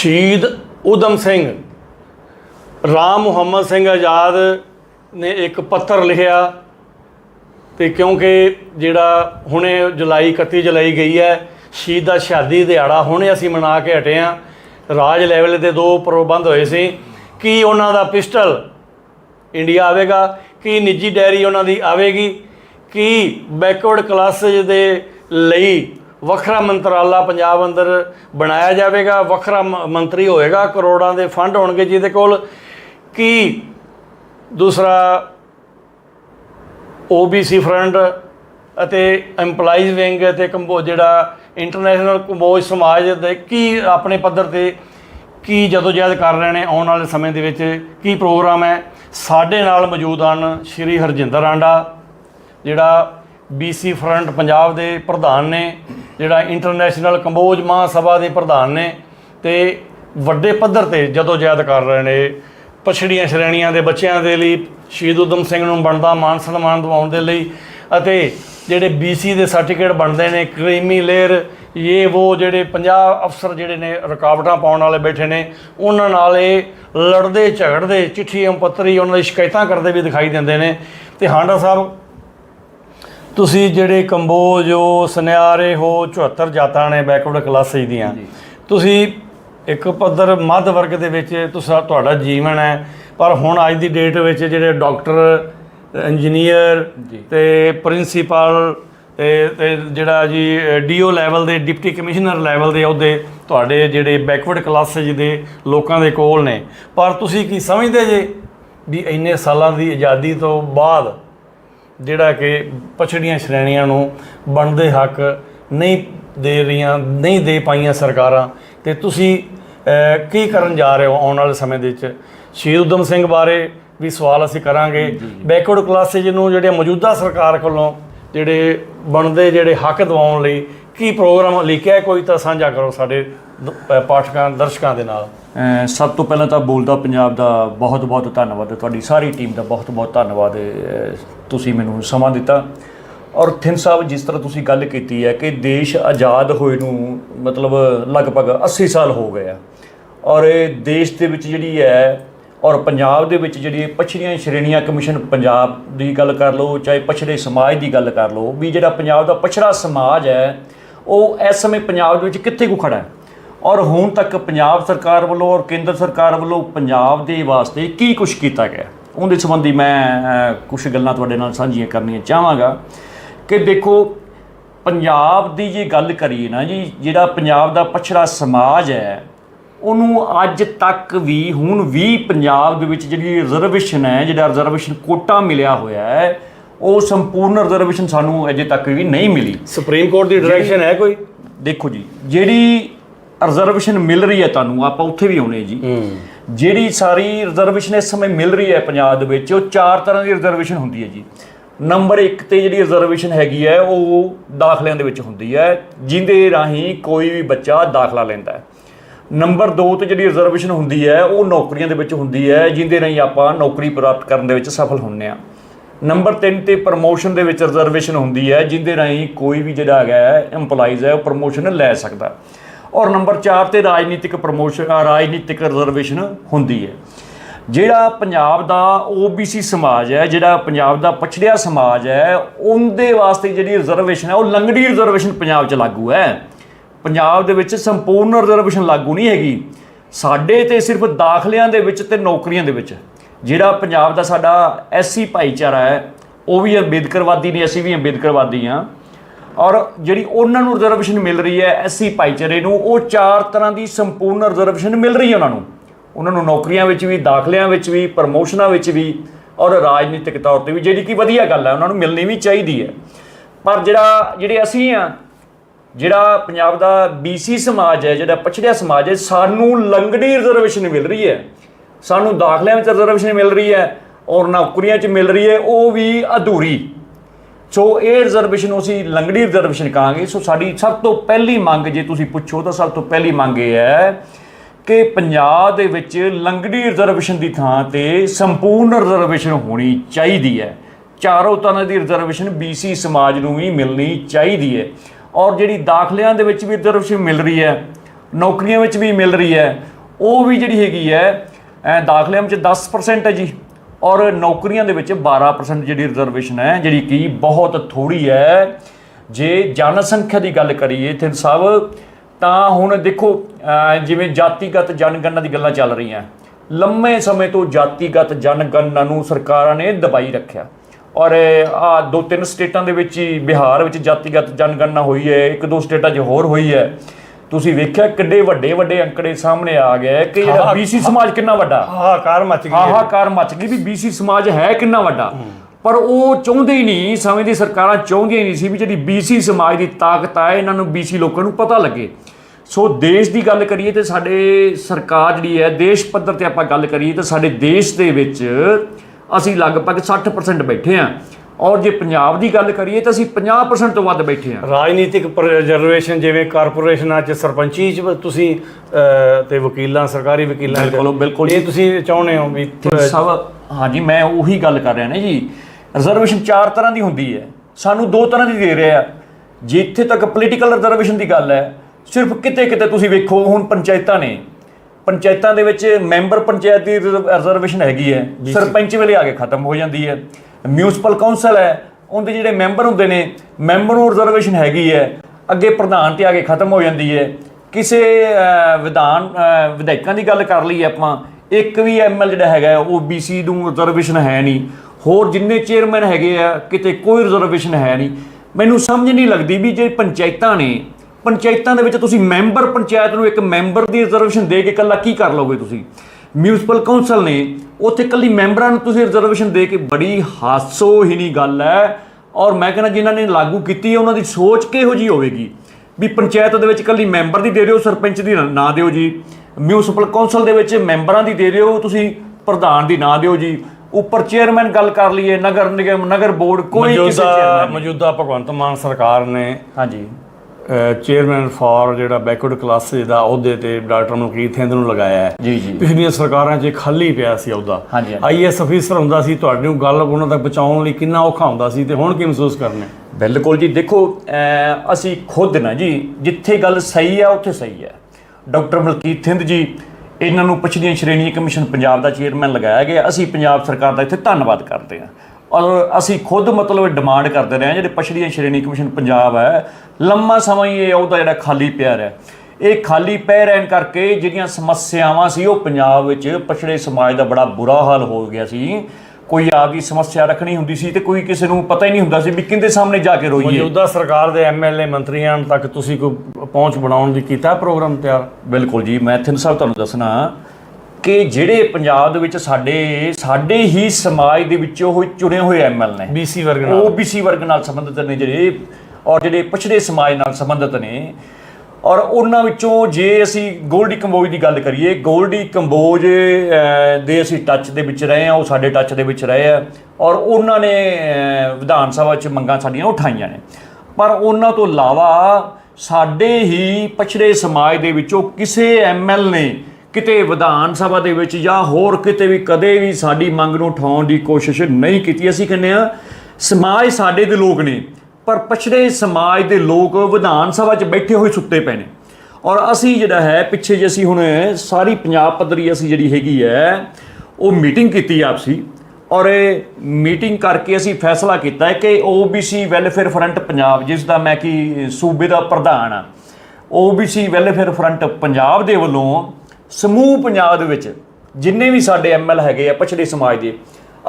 ਸ਼ਹੀਦ ਉਦਮ ਸਿੰਘ। ਰਾਮ ਮੁਹੰਮਦ ਸਿੰਘ ਆਜ਼ਾਦ ਨੇ ਇੱਕ ਪੱਤਰ ਲਿਖਿਆ ਤੇ ਕਿਉਂਕਿ ਜਿਹੜਾ ਹੁਣੇ ਜੁਲਾਈ 31 ਜੁਲਾਈ ਗਈ ਹੈ, ਸ਼ਹੀਦ ਦਾ ਸ਼ਹਾਦੀ ਦਿਹਾੜਾ ਹੁਣੇ ਅਸੀਂ ਮਨਾ ਕੇ ਹਟੇ ਹਾਂ। ਰਾਜ ਲੈਵਲ ਤੇ ਦੋ ਪ੍ਰਬੰਧ ਹੋਏ ਸੀ। ਕੀ ਉਹਨਾਂ ਦਾ ਪਿਸਟਲ ਇੰਡੀਆ ਆਵੇਗਾ? ਕੀ ਨਿੱਜੀ ਡੈਰੀ ਉਹਨਾਂ ਦੀ ਆਵੇਗੀ? ਕੀ ਬੈਕਵਰਡ ਕਲਾਸਿਸ ਦੇ ਲਈ ਵੱਖਰਾ ਮੰਤਰਾਲਾ ਪੰਜਾਬ ਅੰਦਰ ਬਣਾਇਆ ਜਾਵੇਗਾ, ਵੱਖਰਾ ਮ- ਮੰਤਰੀ ਹੋਏਗਾ, ਕਰੋੜਾਂ ਦੇ ਫੰਡ ਹੋਣਗੇ ਜਿਹਦੇ ਕੋਲ ਕੀ ਦੂਸਰਾ OBC ਫਰੰਡ ਅਤੇ EMPLOYEES ਵਿੰਗ ਅਤੇ ਕੰਬੋ, ਜਿਹੜਾ ਇੰਟਰਨੈਸ਼ਨਲ ਕੰਬੋਜ ਸਮਾਜ ਦੇ ਕੀ ਆਪਣੇ ਪੱਧਰ ਤੇ ਕੀ ਜਦੋਂ ਜਦੋਜਹਿਦ ਕਰ ਰਹੇ ਨੇ ਆਉਣ ਵਾਲੇ ਸਮੇਂ ਦੇ ਵਿੱਚ, ਕੀ ਪ੍ਰੋਗਰਾਮ ਹੈ? ਸਾਡੇ ਨਾਲ ਮੌਜੂਦ ਹਨ ਸ਼੍ਰੀ ਹਰਜਿੰਦਰ ਆਂਡਾ, ਜਿਹੜਾ BC ਫਰੰਟ ਪੰਜਾਬ ਦੇ ਪ੍ਰਧਾਨ ਨੇ, ਜਿਹੜਾ ਇੰਟਰਨੈਸ਼ਨਲ ਕੰਬੋਜ ਮਹਾਸਭਾ ਦੇ ਪ੍ਰਧਾਨ ਨੇ ਤੇ ਵੱਡੇ ਪੱਧਰ ਤੇ ਜਦੋਂ ਜਦੋਜਹਿਦ ਕਰ ਰਹੇ ਨੇ, ਪਛੜੀਆਂ ਸ਼੍ਰੇਣੀਆਂ ਦੇ ਬੱਚਿਆਂ ਦੇ ਲਈ, ਸ਼ਹੀਦ ਉਦਮ ਸਿੰਘ ਨੂੰ ਬਣਦਾ ਮਾਨ ਸਨਮਾਨ ਦਿਵਾਉਣ ਦੇ ਲਈ ਅਤੇ ਜਿਹੜੇ BC ਦੇ ਸਰਟੀਫਿਕੇਟ ਬਣਦੇ ਨੇ, ਕਰੀਮੀ ਲੇਅਰ, ਇਹ ਉਹ ਜਿਹੜੇ 50 ਅਫਸਰ ਜਿਹੜੇ ਨੇ ਰੁਕਾਵਟਾਂ ਪਾਉਣ ਵਾਲੇ ਬੈਠੇ ਨੇ, ਉਹਨਾਂ ਨਾਲ ਇਹ ਲੜਦੇ ਝਗੜਦੇ ਚਿੱਠੀਆਂ ਪੱਤਰੀ ਉਹਨਾਂ ਦੀ ਸ਼ਿਕਾਇਤਾਂ ਕਰਦੇ ਵੀ ਦਿਖਾਈ ਦਿੰਦੇ ਨੇ। ਤੇ ਹਾਂਡਾ ਸਾਹਿਬ ਤੁਸੀਂ ਜਿਹੜੇ ਕੰਬੋਜ ਹੋ ਸੁਨਿਆਰੇ ਹੋ 74 ਜਾਤਾਂ ਨੇ ਬੈਕਵਰਡ ਕਲਾਸਿਸ ਦੀਆਂ। ਤੁਸੀਂ ਇੱਕ ਪੱਧਰ ਮੱਧ ਵਰਗ ਦੇ ਵਿੱਚ ਤੁਸੀਂ ਤੁਹਾਡਾ ਜੀਵਨ ਹੈ ਪਰ ਹੁਣ ਅੱਜ ਦੀ ਡੇਟ ਵਿੱਚ ਜਿਹੜੇ ਡਾਕਟਰ ਇੰਜੀਨੀਅਰ ਤੇ ਪ੍ਰਿੰਸੀਪਲ ਤੇ ਜਿਹੜਾ ਜੀ ਡੀਓ ਲੈਵਲ ਦੇ ਡਿਪਟੀ ਕਮਿਸ਼ਨਰ ਲੈਵਲ ਦੇ ਅਹੁਦੇ ਤੁਹਾਡੇ ਜਿਹੜੇ ਬੈਕਵਰਡ ਕਲਾਸਿਸ ਦੇ ਲੋਕਾਂ ਦੇ ਕੋਲ ਨੇ। ਪਰ ਤੁਸੀਂ ਕੀ ਸਮਝਦੇ ਜੇ ਵੀ ਇੰਨੇ ਸਾਲਾਂ ਦੀ ਆਜ਼ਾਦੀ ਤੋਂ ਬਾਅਦ ਜਿਹੜਾ ਕਿ ਪਛੜੀਆਂ ਸ਼੍ਰੇਣੀਆਂ ਨੂੰ ਬਣਦੇ ਹੱਕ ਨਹੀਂ ਦੇ ਰਹੀਆਂ ਨਹੀਂ ਦੇ ਪਾਈਆਂ ਸਰਕਾਰਾਂ। ਤੇ ਤੁਸੀਂ ਕੀ ਕਰਨ ਜਾ ਰਹੇ ਹੋ ਆਉਣ ਵਾਲੇ ਸਮੇਂ ਦੇ ਵਿੱਚ? ਸ਼ਹੀਦ ਉਦਮ ਸਿੰਘ ਬਾਰੇ ਵੀ ਸਵਾਲ ਅਸੀਂ ਕਰਾਂਗੇ। ਬੈਕਵਰਡ ਕਲਾਸਿਸ ਨੂੰ ਜਿਹੜੇ ਮੌਜੂਦਾ ਸਰਕਾਰ ਕੋਲੋਂ ਜਿਹੜੇ ਬਣਦੇ ਜਿਹੜੇ ਹੱਕ ਦਿਵਾਉਣ ਲਈ ਕੀ ਪ੍ਰੋਗਰਾਮ ਲਿਖਿਆ ਕੋਈ ਤਾਂ ਸਾਂਝਾ ਕਰੋ ਸਾਡੇ ਪਾਠਕਾਂ ਦਰਸ਼ਕਾਂ ਦੇ ਨਾਲ। ਸਭ ਤੋਂ ਪਹਿਲਾਂ ਤਾਂ ਬੋਲਦਾ ਪੰਜਾਬ ਦਾ ਬਹੁਤ-ਬਹੁਤ ਧੰਨਵਾਦ। ਹੈ ਤੁਹਾਡੀ ਸਾਰੀ ਟੀਮ ਦਾ ਬਹੁਤ-ਬਹੁਤ ਧੰਨਵਾਦ ਹੈ ਅਹ ਤੁਸੀਂ ਮੈਨੂੰ ਸਮਾਂ ਦਿੱਤਾ। ਔਰ ਥਿੰਨ ਸਾਹਿਬ, ਜਿਸ ਤਰ੍ਹਾਂ ਤੁਸੀਂ ਗੱਲ ਕੀਤੀ ਹੈ ਕਿ ਦੇਸ਼ ਆਜ਼ਾਦ ਹੋਏ ਨੂੰ ਮਤਲਬ ਲਗਭਗ 80 ਸਾਲ ਹੋ ਗਏ ਆ। ਔਰ ਇਹ ਦੇਸ਼ ਦੇ ਵਿੱਚ ਜਿਹੜੀ ਹੈ, ਔਰ ਪੰਜਾਬ ਦੇ ਵਿੱਚ ਜਿਹੜੀ ਪਛੜੀਆਂ ਸ਼੍ਰੇਣੀਆਂ ਕਮਿਸ਼ਨ ਪੰਜਾਬ ਦੀ ਗੱਲ ਕਰ ਲਓ, ਚਾਹੇ ਪਛੜੇ ਸਮਾਜ ਦੀ ਗੱਲ ਕਰ ਲਓ, ਵੀ ਜਿਹੜਾ ਪੰਜਾਬ ਦਾ ਪਛੜਾ ਸਮਾਜ ਹੈ, ਉਹ ਇਸ ਸਮੇਂ ਪੰਜਾਬ ਦੇ ਵਿੱਚ ਕਿੱਥੇ ਕੁ ਖੜਾ ਹੈ? ਔਰ ਹੁਣ ਤੱਕ ਪੰਜਾਬ ਸਰਕਾਰ ਵੱਲੋਂ ਔਰ ਕੇਂਦਰ ਸਰਕਾਰ ਵੱਲੋਂ ਪੰਜਾਬ ਦੇ ਵਾਸਤੇ ਕੀ ਕੁਝ ਕੀਤਾ ਗਿਆ ਉਹਦੇ ਸੰਬੰਧੀ ਮੈਂ ਕੁਝ ਗੱਲਾਂ ਤੁਹਾਡੇ ਨਾਲ ਸਾਂਝੀਆਂ ਕਰਨੀਆਂ ਚਾਹਾਂਗਾ ਕਿ ਦੇਖੋ ਪੰਜਾਬ ਦੀ ਜੇ ਗੱਲ ਕਰੀਏ ਨਾ ਜੀ ਜਿਹੜਾ ਪੰਜਾਬ ਦਾ ਪਛੜਾ ਸਮਾਜ ਹੈ ਉਹਨੂੰ ਅੱਜ ਤੱਕ ਵੀ ਹੁਣ ਵੀ ਪੰਜਾਬ ਦੇ ਵਿੱਚ ਜਿਹੜੀ ਰਿਜ਼ਰਵੇਸ਼ਨ ਹੈ ਜਿਹੜਾ ਰਿਜ਼ਰਵੇਸ਼ਨ ਕੋਟਾ ਮਿਲਿਆ ਹੋਇਆ ਹੈ ਉਹ ਸੰਪੂਰਨ ਰਿਜ਼ਰਵੇਸ਼ਨ ਸਾਨੂੰ ਅਜੇ ਤੱਕ ਵੀ ਨਹੀਂ ਮਿਲੀ। ਸੁਪਰੀਮ ਕੋਰਟ ਦੀ ਡਾਇਰੈਕਸ਼ਨ ਹੈ ਕੋਈ? ਦੇਖੋ ਜੀ ਜਿਹੜੀ ਰਿਜ਼ਰਵੇਸ਼ਨ ਮਿਲ ਰਹੀ ਹੈ ਤੁਹਾਨੂੰ ਆਪਾਂ ਉੱਥੇ ਵੀ ਆਉਣੇ ਜੀ। ਜਿਹੜੀ ਸਾਰੀ ਰਿਜ਼ਰਵੇਸ਼ਨ ਇਸ ਸਮੇਂ ਮਿਲ ਰਹੀ ਹੈ ਪੰਜਾਬ ਦੇ ਵਿੱਚ, ਉਹ ਚਾਰ ਤਰ੍ਹਾਂ ਦੀ ਰਿਜ਼ਰਵੇਸ਼ਨ ਹੁੰਦੀ ਹੈ ਜੀ। ਨੰਬਰ 1 ਤੇ ਜਿਹੜੀ ਰਿਜ਼ਰਵੇਸ਼ਨ ਹੈਗੀ ਹੈ, ਉਹ ਦਾਖਲਿਆਂ ਦੇ ਵਿੱਚ ਹੁੰਦੀ ਹੈ, ਜਿੰਦੇ ਰਾਹੀਂ ਕੋਈ ਵੀ ਬੱਚਾ ਦਾਖਲਾ ਲੈਂਦਾ ਹੈ। ਨੰਬਰ 2 ਤੇ ਜਿਹੜੀ ਰਿਜ਼ਰਵੇਸ਼ਨ ਹੁੰਦੀ ਹੈ, ਉਹ ਨੌਕਰੀਆਂ ਦੇ ਵਿੱਚ ਹੁੰਦੀ ਹੈ, ਜਿੰਦੇ ਰਾਹੀਂ ਆਪਾਂ ਨੌਕਰੀ ਪ੍ਰਾਪਤ ਕਰਨ ਦੇ ਵਿੱਚ ਸਫਲ ਹੁੰਨੇ ਆ ਨੰਬਰ 3 ਤੇ ਪ੍ਰਮੋਸ਼ਨ ਦੇ ਵਿੱਚ ਰਿਜ਼ਰਵੇਸ਼ਨ ਹੁੰਦੀ ਹੈ, ਜਿੰਦੇ ਰਾਹੀਂ ਕੋਈ ਵੀ ਜਿਹੜਾ ਹੈਗਾ ਹੈ ਹੈ, ਉਹ ਪ੍ਰਮੋਸ਼ਨ ਲੈ ਸਕਦਾ ਔਰ ਨੰਬਰ 4 ਤੇ ਰਾਜਨੀਤਿਕ ਪ੍ਰਮੋਸ਼ਨ ਰਾਜਨੀਤਿਕ ਰਿਜ਼ਰਵੇਸ਼ਨ ਹੁੰਦੀ ਹੈ। ਜਿਹੜਾ ਪੰਜਾਬ ਦਾ OBC ਸਮਾਜ ਹੈ, ਜਿਹੜਾ ਪੰਜਾਬ ਦਾ ਪਛੜਿਆ ਸਮਾਜ ਹੈ, ਉਹਦੇ ਵਾਸਤੇ ਜਿਹੜੀ ਰਿਜ਼ਰਵੇਸ਼ਨ ਹੈ, ਉਹ ਲੰਗੜੀ ਰਿਜ਼ਰਵੇਸ਼ਨ ਪੰਜਾਬ 'ਚ ਲਾਗੂ ਹੈ। ਪੰਜਾਬ ਦੇ ਵਿੱਚ ਸੰਪੂਰਨ ਰਿਜ਼ਰਵੇਸ਼ਨ ਲਾਗੂ ਨਹੀਂ ਹੈਗੀ। ਸਾਡੇ ਤੇ ਸਿਰਫ ਦਾਖਲਿਆਂ ਦੇ ਵਿੱਚ ਤੇ ਨੌਕਰੀਆਂ ਦੇ ਵਿੱਚ। ਜਿਹੜਾ ਪੰਜਾਬ ਦਾ ਸਾਡਾ ਐਸਸੀ ਭਾਈਚਾਰਾ ਹੈ, ਉਹ ਵੀ ਅੰਬੇਦਕਰਵਾਦੀ ਨੇ, ਅਸੀਂ ਵੀ ਅੰਬੇਦਕਰਵਾਦੀ ਹਾਂ। ਔਰ ਜਿਹੜੀ ਉਹਨਾਂ ਨੂੰ ਰਿਜ਼ਰਵੇਸ਼ਨ ਮਿਲ ਰਹੀ ਹੈ ਐਸਸੀ ਭਾਈਚਾਰੇ ਨੂੰ, ਉਹ ਚਾਰ ਤਰ੍ਹਾਂ ਦੀ ਸੰਪੂਰਨ ਰਿਜ਼ਰਵੇਸ਼ਨ ਮਿਲ ਰਹੀ ਹੈ ਉਹਨਾਂ ਨੂੰ। ਉਹਨਾਂ ਨੂੰ ਨੌਕਰੀਆਂ ਵਿੱਚ ਵੀ, ਦਾਖਲਿਆਂ ਵਿੱਚ ਵੀ ਪ੍ਰਮੋਸ਼ਨਾਂ ਵਿੱਚ ਵੀ ਔਰ ਰਾਜਨੀਤਿਕ ਤੌਰ ਤੇ ਵੀ, ਜਿਹੜੀ ਕਿ ਵਧੀਆ ਗੱਲ ਹੈ, ਉਹਨਾਂ ਨੂੰ ਮਿਲਣੀ ਵੀ ਚਾਹੀਦੀ ਹੈ। ਪਰ ਜਿਹੜਾ, ਜਿਹੜੇ ਅਸੀਂ ਆ ਜਿਹੜਾ ਪੰਜਾਬ ਦਾ BC ਸਮਾਜ ਹੈ, ਜਿਹੜਾ ਪਛੜਿਆ ਸਮਾਜ ਹੈ, ਸਾਨੂੰ ਲੰਗੜੀ ਰਿਜ਼ਰਵੇਸ਼ਨ ਮਿਲ ਰਹੀ ਹੈ। ਸਾਨੂੰ ਦਾਖਲਿਆਂ ਵਿੱਚ ਰਿਜ਼ਰਵੇਸ਼ਨ ਮਿਲ ਰਹੀ ਹੈ ਔਰ ਨੌਕਰੀਆਂ 'ਚ ਮਿਲ ਰਹੀ ਹੈ, ਉਹ ਵੀ ਅਧੂਰੀ। ਸੋ ਇਹ ਰਿਜ਼ਰਵੇਸ਼ਨ ਨੂੰ ਅਸੀਂ ਲੰਗੜੀ ਰਿਜ਼ਰਵੇਸ਼ਨ ਕਹਾਂਗੇ। ਸੋ ਸਾਡੀ ਸਭ ਤੋਂ ਪਹਿਲੀ ਮੰਗ ਜੇ ਤੁਸੀਂ ਪੁੱਛੋ ਤਾਂ ਸਭ ਤੋਂ ਪਹਿਲੀ ਮੰਗ ਇਹ ਹੈ ਕਿ ਪੰਜਾਬ ਦੇ ਵਿੱਚ ਲੰਗੜੀ ਰਿਜ਼ਰਵੇਸ਼ਨ ਦੀ ਥਾਂ ਤੇ ਸੰਪੂਰਨ ਰਿਜ਼ਰਵੇਸ਼ਨ ਹੋਣੀ ਚਾਹੀਦੀ ਹੈ। ਚਾਰੋਂ ਤਰ੍ਹਾਂ ਦੀ ਰਿਜ਼ਰਵੇਸ਼ਨ BC ਸਮਾਜ ਨੂੰ ਵੀ ਮਿਲਣੀ ਚਾਹੀਦੀ ਹੈ। ਔਰ ਜਿਹੜੀ ਦਾਖਲਿਆਂ ਦੇ ਵਿੱਚ ਵੀ ਰਿਜ਼ਰਵੇਸ਼ਨ ਮਿਲ ਰਹੀ ਹੈ, ਨੌਕਰੀਆਂ ਵਿੱਚ ਵੀ ਮਿਲ ਰਹੀ ਹੈ, ਉਹ ਵੀ ਜਿਹੜੀ ਹੈਗੀ ਹੈ ਦਾਖਲਿਆਂ ਵਿੱਚ 10% ਹੈ ਜੀ। ਔਰ ਨੌਕਰੀਆਂ ਦੇ ਵਿੱਚ 12% ਜਿਹੜੀ ਰਿਜ਼ਰਵੇਸ਼ਨ ਹੈ, ਜਿਹੜੀ ਕਿ ਬਹੁਤ ਥੋੜੀ ਹੈ। ਜੇ ਜਨਸੰਖਿਆ ਦੀ ਗੱਲ ਕਰੀਏ ਥਿੰਦ ਸਾਹਿਬ ਤਾਂ ਹੁਣ ਦੇਖੋ ਜਿਵੇਂ ਜਾਤੀਗਤ ਜਨਗਣਨਾ ਦੀ ਗੱਲਾਂ ਚੱਲ ਰਹੀਆਂ। ਲੰਮੇ ਸਮੇਂ ਤੋਂ ਜਾਤੀਗਤ ਜਨਗਣਨਾ ਨੂੰ ਸਰਕਾਰਾਂ ਨੇ ਦਬਾਈ ਰੱਖਿਆ। ਔਰ, ਆ ਦੋ ਤਿੰਨ ਸਟੇਟਾਂ ਦੇ ਵਿੱਚ ਹੀ ਬਿਹਾਰ ਵਿੱਚ ਜਾਤੀਗਤ ਜਨਗਣਨਾ ਹੋਈ ਹੈ, ਇੱਕ ਦੋ ਸਟੇਟਾਂ 'ਚ ਹੋਰ ਹੋਈ ਹੈ। ਤੁਸੀਂ ਵੇਖਿਆ ਕਿੱਡੇ ਵੱਡੇ ਵੱਡੇ ਅੰਕੜੇ ਸਾਹਮਣੇ ਆ ਗਏ ਕਿ ਜਿਹੜਾ। ਬੀਸੀ ਸਮਾਜ ਕਿੰਨਾ ਵੱਡਾ ਹਾਹਾਕਾਰ ਮਚ ਗਈ। ਹਾਹਾਕਾਰ ਮਚ ਗਈ ਵੀ ਬੀਸੀ ਸਮਾਜ ਹੈ ਕਿੰਨਾ ਵੱਡਾ ਪਰ ਉਹ ਚਾਹੁੰਦੇ ਹੀ ਨਹੀਂ ਸਮੇਂ ਦੀ ਸਰਕਾਰਾਂ ਚਾਹੁੰਦੀਆਂ ਨਹੀਂ ਸੀ ਵੀ ਜਿਹੜੀ ਬੀਸੀ ਸਮਾਜ ਦੀ ਤਾਕਤ ਆ ਇਹਨਾਂ ਨੂੰ ਬੀਸੀ ਲੋਕਾਂ ਨੂੰ ਪਤਾ ਲੱਗੇ ਸੋ ਦੇਸ਼ ਦੀ ਗੱਲ ਕਰੀਏ ਤੇ ਸਾਡੇ ਸਰਕਾਰ ਜਿਹੜੀ ਹੈ ਦੇਸ਼ ਪੱਧਰ ਤੇ ਆਪਾਂ ਗੱਲ ਕਰੀਏ ਤਾਂ ਸਾਡੇ ਦੇਸ਼ ਦੇ ਵਿੱਚ ਅਸੀਂ ਲਗਭਗ 60% ਬੈਠੇ ਆ ਔਰ ਜੇ ਪੰਜਾਬ ਦੀ ਗੱਲ ਕਰੀਏ ਤਾਂ ਅਸੀਂ 50% ਤੋਂ ਵੱਧ ਬੈਠੇ ਆ ਰਾਜਨੀਤਿਕ ਰਿਜ਼ਰਵੇਸ਼ਨ ਜਿਵੇਂ ਕਾਰਪੋਰੇਸ਼ਨਾਂ 'ਚ ਸਰਪੰਚੀ 'ਚ ਤੁਸੀਂ ਤੇ ਵਕੀਲਾਂ ਸਰਕਾਰੀ ਵਕੀਲਾਂ ਬਿਲਕੁਲ, ਬਿਲਕੁਲ ਇਹ ਤੁਸੀਂ ਚਾਹੁੰਦੇ ਹੋ ਵੀ ਸਭ ਹਾਂਜੀ ਮੈਂ ਉਹੀ ਗੱਲ ਕਰ ਰਿਹਾ ਨਾ ਜੀ। ਰਿਜ਼ਰਵੇਸ਼ਨ ਚਾਰ ਤਰ੍ਹਾਂ ਦੀ ਹੁੰਦੀ ਹੈ। ਸਾਨੂੰ ਦੋ ਤਰ੍ਹਾਂ ਦੀ ਦੇ ਰਿਹਾ। ਆ ਜਿੱਥੇ ਤੱਕ ਪੋਲੀਟੀਕਲ ਰਿਜ਼ਰਵੇਸ਼ਨ ਦੀ ਗੱਲ ਹੈ ਸਿਰਫ ਕਿਤੇ ਕਿਤੇ ਤੁਸੀਂ ਵੇਖੋ ਹੁਣ ਪੰਚਾਇਤਾਂ ਨੇ। ਪੰਚਾਇਤਾਂ ਦੇ ਵਿੱਚ ਮੈਂਬਰ ਪੰਚਾਇਤ ਦੀ ਰਿਜ਼ਰਵੇਸ਼ਨ ਹੈਗੀ ਹੈ। ਸਰਪੰਚ ਵੇਲੇ ਆ ਕੇ ਖਤਮ ਹੋ ਜਾਂਦੀ ਹੈ। ਮਿਊਨਿਸਪਲ ਕਾਉਂਸਲ ਹੈ, ਉਹਦੇ ਜਿਹੜੇ ਮੈਂਬਰ ਹੁੰਦੇ ਨੇ, ਮੈਂਬਰ ਨੂੰ ਰਿਜ਼ਰਵੇਸ਼ਨ ਹੈਗੀ ਹੈ, ਅੱਗੇ ਪ੍ਰਧਾਨ ਤੇ ਆ ਕੇ ਖਤਮ ਹੋ ਜਾਂਦੀ ਹੈ। ਕਿਸੇ ਵਿਧਾਨ ਵਿਧਾਇਕਾਂ ਦੀ ਗੱਲ ਕਰ ਲਈ ਆਪਾਂ, ਇੱਕ ਵੀ ਐਮਐਲ ਜਿਹੜਾ ਹੈਗਾ, ਉਹ ਬੀਸੀ ਨੂੰ ਰਿਜ਼ਰਵੇਸ਼ਨ ਹੈ ਨਹੀਂ। ਹੋਰ ਜਿੰਨੇ ਚੇਅਰਮੈਨ ਹੈਗੇ ਆ, ਕਿਤੇ ਕੋਈ ਰਿਜ਼ਰਵੇਸ਼ਨ ਹੈ ਨਹੀਂ। ਮੈਨੂੰ ਸਮਝ ਨਹੀਂ ਲੱਗਦੀ ਵੀ ਜੇ ਪੰਚਾਇਤਾਂ ਨੇ, ਪੰਚਾਇਤਾਂ ਦੇ ਵਿੱਚ ਤੁਸੀਂ ਮੈਂਬਰ, ਪੰਚਾਇਤ ਨੂੰ ਇੱਕ ਮੈਂਬਰ ਦੀ ਰਿਜ਼ਰਵੇਸ਼ਨ ਦੇ ਕੇ ਇਕੱਲਾ ਕੀ ਕਰ ਲਓਗੇ ਤੁਸੀਂ? ਮਿਊਨਿਸਪਲ ਕਾਉਂਸਲ ਨੇ ਉੱਥੇ ਇਕੱਲੀ ਮੈਂਬਰਾਂ ਨੂੰ ਤੁਸੀਂ ਰਿਜ਼ਰਵੇਸ਼ਨ ਦੇ ਕੇ ਬੜੀ ਹਾਸੋਹੀਣੀ ਗੱਲ ਹੈ। ਔਰ ਮੈਂ ਕਹਿੰਦਾ ਜਿਨ੍ਹਾਂ ਨੇ ਲਾਗੂ ਕੀਤੀ ਹੈ ਉਹਨਾਂ ਦੀ ਸੋਚ ਕਿਹੋ ਜੀ ਹੋਵੇਗੀ? ਵੀ ਪੰਚਾਇਤ ਦੇ ਵਿੱਚ ਇਕੱਲੀ ਮੈਂਬਰ ਦੀ ਦੇ ਦਿਓ ਸਰਪੰਚ ਦੀ ਨਾ ਦਿਓ ਜੀ। ਮਿਊਨਿਸਪਲ ਕਾਉਂਸਲ ਦੇ ਵਿੱਚ ਮੈਂਬਰਾਂ ਦੀ ਦੇ ਦਿਓ ਤੁਸੀਂ ਪ੍ਰਧਾਨ ਦੀ ਨਾ ਦਿਓ ਜੀ। ਉੱਪਰ ਚੇਅਰਮੈਨ ਗੱਲ ਕਰ ਲਈਏ ਨਗਰ ਨਿਗਮ ਨਗਰ ਬੋਰਡ ਕੋਈ ਕਿਸੇ ਚੇਅਰਮੈਨ ਮੌਜੂਦਾ ਭਗਵੰਤ ਮਾਨ ਸਰਕਾਰ ਨੇ ਹਾਂਜੀ। ਚੇਅਰਮੈਨ ਫਾਰ ਜਿਹੜਾ ਬੈਕਵਰਡ ਕਲਾਸਿਸ ਦਾ ਅਹੁਦੇ ਤੇ ਡਾਕਟਰ ਮਲਕੀਤ ਹਿੰਦ ਨੂੰ ਲਗਾਇਆ ਹੈ। ਜੀ ਜੀ। ਪਿਛਲੀਆਂ ਸਰਕਾਰਾਂ 'ਚ ਖਾਲੀ ਪਿਆ ਸੀ ਹਾਂਜੀ। ਆਈਐਸ ਅਫੀਸਰ ਹੁੰਦਾ ਸੀ ਤੁਹਾਡੇ ਨੂੰ ਗੱਲ ਉਹਨਾਂ ਤੱਕ ਪਹੁੰਚਾਉਣ ਲਈ ਕਿੰਨਾ ਔਖਾ ਹੁੰਦਾ ਸੀ ਤੇ ਹੁਣ ਕੀ ਮਹਿਸੂਸ ਕਰਨੇ ਬਿਲਕੁਲ ਜੀ ਦੇਖੋ ਅਸੀਂ ਖੁਦ ਨਾ ਜੀ ਜਿੱਥੇ ਗੱਲ ਸਹੀ ਆ ਉੱਥੇ ਸਹੀ ਹੈ ਡਾਕਟਰ ਮਲਕੀਤ ਥਿੰਦ ਜੀ ਇਹਨਾਂ ਨੂੰ ਪਛੜੀਆਂ ਸ਼੍ਰੇਣੀਆਂ ਕਮਿਸ਼ਨ ਪੰਜਾਬ ਦਾ ਚੇਅਰਮੈਨ ਲਗਾਇਆ ਗਿਆ। ਅਸੀਂ ਪੰਜਾਬ ਸਰਕਾਰ ਦਾ ਇੱਥੇ ਧੰਨਵਾਦ ਕਰਦੇ ਹਾਂ। ਔਰ ਅਸੀਂ ਖੁਦ ਮਤਲਬ ਡਿਮਾਂਡ ਕਰਦੇ ਰਹੇ ਹਾਂ ਜਿਹੜੇ ਪਛੜੀਆਂ ਸ਼੍ਰੇਣੀ ਕਮਿਸ਼ਨ ਪੰਜਾਬ ਹੈ ਲੰਮਾ ਸਮਾਂ ਹੀ ਇਹ ਉਹਦਾ ਜਿਹੜਾ ਖਾਲੀ ਪਿਆ ਰਿਹਾ। ਇਹ ਖਾਲੀ ਪੈ ਰਹਿਣ ਕਰਕੇ ਜਿਹੜੀਆਂ ਸਮੱਸਿਆਵਾਂ ਸੀ ਉਹ ਪੰਜਾਬ ਵਿੱਚ ਪਛੜੇ ਸਮਾਜ ਦਾ ਬੜਾ ਬੁਰਾ ਹਾਲ ਹੋ ਗਿਆ ਸੀ। ਕੋਈ ਆਪਦੀ ਸਮੱਸਿਆ ਰੱਖਣੀ ਹੁੰਦੀ ਸੀ ਤੇ ਕੋਈ ਕਿਸੇ ਨੂੰ ਪਤਾ ਹੀ ਨਹੀਂ ਹੁੰਦਾ ਸੀ ਵੀ ਕਿੰਦੇ ਸਾਹਮਣੇ ਜਾ ਕੇ ਰੋਈਏ। ਮੌਜੂਦਾ ਸਰਕਾਰ ਦੇ ਐਮਐਲਏ ਮੰਤਰੀਆਂ ਤੱਕ ਤੁਸੀਂ ਕੋਈ ਪਹੁੰਚ ਬਣਾਉਣ ਦੀ ਕੀਤਾ ਪ੍ਰੋਗਰਾਮ ਤਿਆਰ? ਬਿਲਕੁਲ ਜੀ ਮੈਂ ਥਿੰਦ ਸਾਹਿਬ ਤੁਹਾਨੂੰ ਦੱਸਣਾ ਕਿ ਜਿਹੜੇ ਪੰਜਾਬ ਦੇ ਵਿੱਚ ਸਾਡੇ ਸਾਡੇ ਹੀ ਸਮਾਜ ਦੇ ਵਿੱਚੋਂ ਹੋਏ ਚੁਣੇ ਹੋਏ ਐਮਐਲ ਨੇ। ਬੀਸੀ ਵਰਗ ਨਾਲ। ਓਬੀਸੀ ਵਰਗ ਨਾਲ ਸੰਬੰਧਿਤ ਨੇ ਜਿਹੜੇ ਔਰ ਜਿਹੜੇ ਪਛੜੇ ਸਮਾਜ ਨਾਲ ਸੰਬੰਧਿਤ ਨੇ। ਔਰ ਉਹਨਾਂ ਵਿੱਚੋਂ ਜੇ ਅਸੀਂ ਗੋਲਡੀ ਕੰਬੋਜ ਦੀ ਗੱਲ ਕਰੀਏ ਗੋਲਡੀ ਕੰਬੋਜ ਦੇ ਅਸੀਂ ਟੱਚ ਦੇ ਵਿੱਚ ਰਹੇ ਆ ਉਹ ਸਾਡੇ ਟੱਚ ਦੇ ਵਿੱਚ ਰਹੇ ਆ। ਔਰ ਉਹਨਾਂ ਨੇ ਵਿਧਾਨ ਸਭਾ 'ਚ ਮੰਗਾਂ ਸਾਡੀਆਂ ਉਠਾਈਆਂ ਨੇ। ਪਰ ਉਹਨਾਂ ਤੋਂ ਇਲਾਵਾ ਸਾਡੇ ਹੀ ਪਛੜੇ ਸਮਾਜ ਦੇ ਵਿੱਚੋਂ ਕਿਸੇ ਐਮਐਲ ਨੇ ਕਿਤੇ ਵਿਧਾਨ ਸਭਾ ਦੇ ਵਿੱਚ ਜਾਂ ਹੋਰ ਕਿਤੇ ਵੀ ਕਦੇ ਵੀ ਸਾਡੀ ਮੰਗ ਨੂੰ ਉਠਾਉਣ ਦੀ ਕੋਸ਼ਿਸ਼ ਨਹੀਂ ਕੀਤੀ। ਅਸੀਂ ਕਹਿੰਦੇ ਆ ਸਮਾਜ ਸਾਡੇ ਦੇ ਲੋਕ ਨੇ, ਪਰ ਪਛੜੇ ਸਮਾਜ ਦੇ ਲੋਕ ਵਿਧਾਨ ਸਭਾ 'ਚ ਬੈਠੇ ਹੋਏ ਸੁੱਤੇ ਪਏ ਨੇ। ਔਰ ਅਸੀਂ ਜਿਹੜਾ ਹੈ, ਪਿੱਛੇ ਜੇ ਅਸੀਂ ਹੁਣ ਸਾਰੀ ਪੰਜਾਬ ਪੱਧਰੀ ਅਸੀਂ ਜਿਹੜੀ ਹੈਗੀ ਹੈ, ਉਹ ਮੀਟਿੰਗ ਕੀਤੀ ਆਪਸੀ। ਔਰ ਇਹ ਮੀਟਿੰਗ ਕਰਕੇ ਅਸੀਂ ਫੈਸਲਾ ਕੀਤਾ ਹੈ ਕਿ OBC ਵੈਲਫੇਅਰ ਫਰੰਟ ਪੰਜਾਬ, ਜਿਸ ਦਾ ਮੈਂ ਕਿ ਸੂਬੇ ਦਾ ਪ੍ਰਧਾਨ ਆ OBC ਵੈਲਫੇਅਰ ਫਰੰਟ ਪੰਜਾਬ ਦੇ ਵੱਲੋਂ ਸਮੂਹ ਪੰਜਾਬ ਦੇ ਵਿੱਚ ਜਿੰਨੇ ਵੀ ਸਾਡੇ ਐਮਐਲ ਹੈਗੇ ਆ, ਪਛੜੇ ਸਮਾਜ ਦੇ,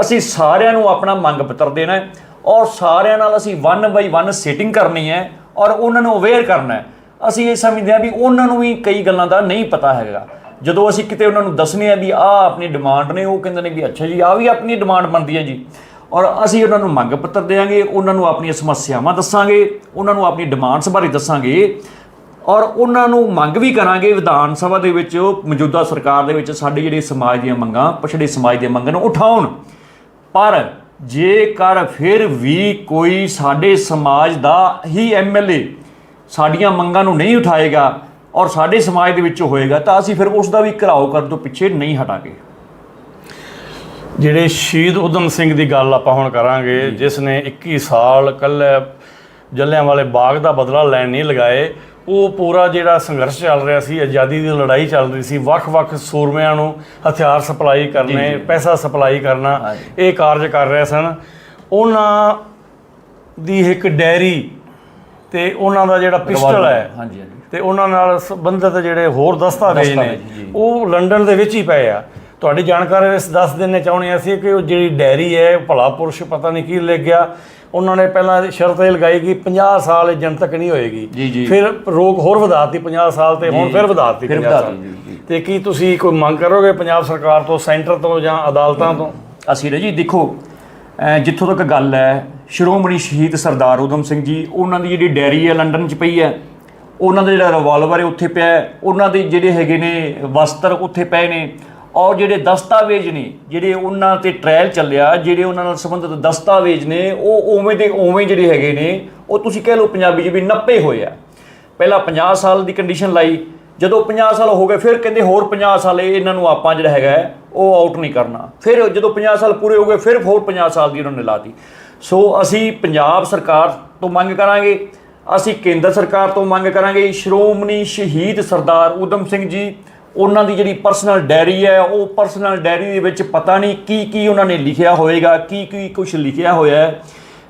ਅਸੀਂ ਸਾਰਿਆਂ ਨੂੰ ਆਪਣਾ ਮੰਗ ਪੱਤਰ ਦੇਣਾ ਹੈ ਔਰ ਸਾਰਿਆਂ ਨਾਲ ਅਸੀਂ ਵਨ ਬਾਈ ਵਨ ਸੈਟਿੰਗ ਕਰਨੀ ਹੈ ਔਰ ਉਹਨਾਂ ਨੂੰ ਅਵੇਅਰ ਕਰਨਾ ਹੈ। ਅਸੀਂ ਇਹ ਸਮਝਦੇ ਹਾਂ ਵੀ ਉਹਨਾਂ ਨੂੰ ਵੀ ਕਈ ਗੱਲਾਂ ਦਾ ਨਹੀਂ ਪਤਾ ਹੈਗਾ। ਜਦੋਂ ਅਸੀਂ ਕਿਤੇ ਉਹਨਾਂ ਨੂੰ ਦੱਸਨੇ ਆ ਵੀ ਆਹ ਆਪਣੀ ਡਿਮਾਂਡ ਨੇ, ਉਹ ਕਹਿੰਦੇ ਨੇ ਵੀ ਅੱਛਾ ਜੀ, ਆਹ ਵੀ ਆਪਣੀ ਡਿਮਾਂਡ ਬਣਦੀ ਹੈ ਜੀ। ਔਰ ਅਸੀਂ ਉਹਨਾਂ ਨੂੰ ਮੰਗ ਪੱਤਰ ਦੇਵਾਂਗੇ ਉਹਨਾਂ ਨੂੰ ਆਪਣੀਆਂ ਸਮੱਸਿਆਵਾਂ ਦੱਸਾਂਗੇ, ਉਹਨਾਂ ਨੂੰ ਆਪਣੀ ਡਿਮਾਂਡਸ ਬਾਰੇ ਦੱਸਾਂਗੇ। ਔਰ ਉਹਨਾਂ ਨੂੰ ਮੰਗ ਵੀ ਕਰਾਂਗੇ ਵਿਧਾਨ ਸਭਾ ਦੇ ਵਿੱਚ ਉਹ ਮੌਜੂਦਾ ਸਰਕਾਰ ਦੇ ਵਿੱਚ ਸਾਡੇ ਜਿਹੜੇ ਸਮਾਜ ਦੀਆਂ ਮੰਗਾਂ ਪਛੜੇ ਸਮਾਜ ਦੀਆਂ ਮੰਗਾਂ ਨੂੰ ਉਠਾਉਣ। ਪਰ ਜੇਕਰ ਫਿਰ ਵੀ ਕੋਈ ਸਾਡੇ ਸਮਾਜ ਦਾ ਹੀ ਐਮਐਲਏ ਸਾਡੀਆਂ ਮੰਗਾਂ ਨੂੰ ਨਹੀਂ ਉਠਾਏਗਾ ਔਰ ਸਾਡੇ ਸਮਾਜ ਦੇ ਵਿੱਚੋਂ ਹੋਏਗਾ ਤਾਂ ਅਸੀਂ ਫਿਰ ਉਸ ਦਾ ਵੀ ਘਰਾਓ ਕਰਨ ਤੋਂ ਪਿੱਛੇ ਨਹੀਂ ਹਟਾਂਗੇ। ਜਿਹੜੇ ਸ਼ਹੀਦ ਉਦਮ ਸਿੰਘ ਦੀ ਗੱਲ ਆਪਾਂ ਹੁਣ ਕਰਾਂਗੇ ਜਿਸ ਨੇ 21 ਸਾਲ ਕੱਲੇ ਜੱਲਿਆਂ ਵਾਲੇ ਬਾਗ ਦਾ ਬਦਲਾ ਲੈਣ ਨਹੀਂ ਲਗਾਏ ਉਹ ਪੂਰਾ ਜਿਹੜਾ ਸੰਘਰਸ਼ ਚੱਲ ਰਿਹਾ ਸੀ ਆਜ਼ਾਦੀ ਦੀ ਲੜਾਈ ਚੱਲ ਰਹੀ ਸੀ ਵੱਖ-ਵੱਖ ਸੂਰਮਿਆਂ ਨੂੰ ਹਥਿਆਰ ਸਪਲਾਈ ਕਰਨੇ ਪੈਸਾ ਸਪਲਾਈ ਕਰਨਾ। ਇਹ ਕਾਰਜ ਕਰ ਰਹੇ ਸਨ। ਉਹਨਾਂ ਦੀ ਇੱਕ ਡੈਰੀ ਤੇ ਉਹਨਾਂ ਦਾ ਜਿਹੜਾ ਪਿਸਟਲ ਹੈ ਹਾਂਜੀ ਹਾਂਜੀ। ਤੇ ਉਹਨਾਂ ਨਾਲ ਸੰਬੰਧਿਤ ਜਿਹੜੇ ਹੋਰ ਦਸਤਾਵੇਜ਼ ਨੇ। ਉਹ ਲੰਡਨ ਦੇ ਵਿੱਚ ਹੀ ਪਏ ਆ। ਤੁਹਾਡੀ ਜਾਣਕਾਰੀ ਇਸ ਦੱਸ ਦਿੰਨੇ ਚਾਹੁੰਦੇ ਅਸੀਂ ਕਿ ਉਹ ਜਿਹੜੀ ਡੈਰੀ ਹੈ ਭਲਾ ਪੁਰਸ਼ ਪਤਾ ਨਹੀਂ ਕੀ ਲਿਖ ਗਿਆ। ਉਹਨਾਂ ਨੇ ਪਹਿਲਾਂ ਸ਼ਰਤ ਇਹ ਲਗਾਈ ਕਿ 50 ਸਾਲ ਇਹ ਜਨਤਕ ਨਹੀਂ ਹੋਏਗੀ। ਫਿਰ ਰੋਕ ਹੋਰ ਵਧਾਤੀ 50 ਸਾਲ ਤੇ ਹੁਣ ਫਿਰ ਵਧਾਤੀ ਫਿਰ 50 ਵਧਾ ਸਾਲ। ਤੇ ਕੀ ਤੁਸੀਂ ਕੋਈ ਮੰਗ ਕਰੋਗੇ ਪੰਜਾਬ ਸਰਕਾਰ ਤੋਂ ਸੈਂਟਰ ਤੋਂ ਜਾਂ ਅਦਾਲਤਾਂ ਤੋਂ? ਅਸੀਂ ਜੀ ਦੇਖੋ ਜਿੱਥੋਂ ਤੱਕ ਗੱਲ ਹੈ ਸ਼੍ਰੋਮਣੀ ਸ਼ਹੀਦ ਸਰਦਾਰ ਉਦਮ ਸਿੰਘ ਜੀ ਉਹਨਾਂ ਦੀ ਜਿਹੜੀ ਡੈਰੀ ਹੈ ਲੰਡਨ 'ਚ ਪਈ ਹੈ ਉਹਨਾਂ ਦਾ ਜਿਹੜਾ ਰਿਵਾਲਵਰ ਹੈ ਉੱਥੇ ਪਿਆ ਹੈ ਉਹਨਾਂ ਦੇ ਜਿਹੜੇ ਹੈਗੇ ਨੇ ਵਸਤਰ ਉੱਥੇ ਪਏ ਨੇ ਔਰ ਜਿਹੜੇ ਦਸਤਾਵੇਜ਼ ਨੇ, ਜਿਹੜੇ ਉਹਨਾਂ ਤੇ ਟ੍ਰਾਇਲ ਚੱਲਿਆ, ਜਿਹੜੇ ਉਹਨਾਂ ਨਾਲ ਸੰਬੰਧਿਤ ਦਸਤਾਵੇਜ਼ ਨੇ, ਉਹ ਉਵੇਂ ਦੇ ਉਵੇਂ ਜਿਹੜੇ ਹੈਗੇ ਨੇ, ਉਹ ਤੁਸੀਂ ਕਹਿ ਲਓ ਪੰਜਾਬੀ 'ਚ ਵੀ ਨੱਪੇ ਹੋਏ ਆ। ਪਹਿਲਾਂ 50 ਸਾਲ ਦੀ ਕੰਡੀਸ਼ਨ ਲਾਈ, ਜਦੋਂ 50 ਸਾਲ ਹੋ ਗਏ, ਫਿਰ ਕਹਿੰਦੇ ਹੋਰ 50 ਸਾਲ ਇਹਨਾਂ ਨੂੰ ਆਪਾਂ ਜਿਹੜਾ ਹੈਗਾ, ਉਹ ਆਊਟ ਨਹੀਂ ਕਰਨਾ। ਫਿਰ ਜਦੋਂ 50 ਸਾਲ ਪੂਰੇ ਹੋ ਗਏ, ਫਿਰ ਹੋਰ 50 ਸਾਲ ਦੀ ਉਹਨਾਂ ਨੇ ਲਾਤੀ ਸੋ ਅਸੀਂ ਪੰਜਾਬ ਸਰਕਾਰ ਤੋਂ ਮੰਗ ਕਰਾਂਗੇ, ਅਸੀਂ ਕੇਂਦਰ ਸਰਕਾਰ ਤੋਂ ਮੰਗ ਕਰਾਂਗੇ, ਸ਼੍ਰੋਮਣੀ ਸ਼ਹੀਦ ਸਰਦਾਰ ਊਧਮ ਸਿੰਘ ਜੀ ਉਹਨਾਂ ਦੀ ਜਿਹੜੀ ਪਰਸਨਲ ਡਾਇਰੀ ਹੈ, ਉਹ ਪਰਸਨਲ ਡਾਇਰੀ ਦੇ ਵਿੱਚ ਪਤਾ ਨਹੀਂ ਕੀ ਕੀ ਉਹਨਾਂ ਨੇ ਲਿਖਿਆ ਹੋਏਗਾ, ਕੀ ਕੀ ਕੁਝ ਲਿਖਿਆ ਹੋਇਆ ਹੈ।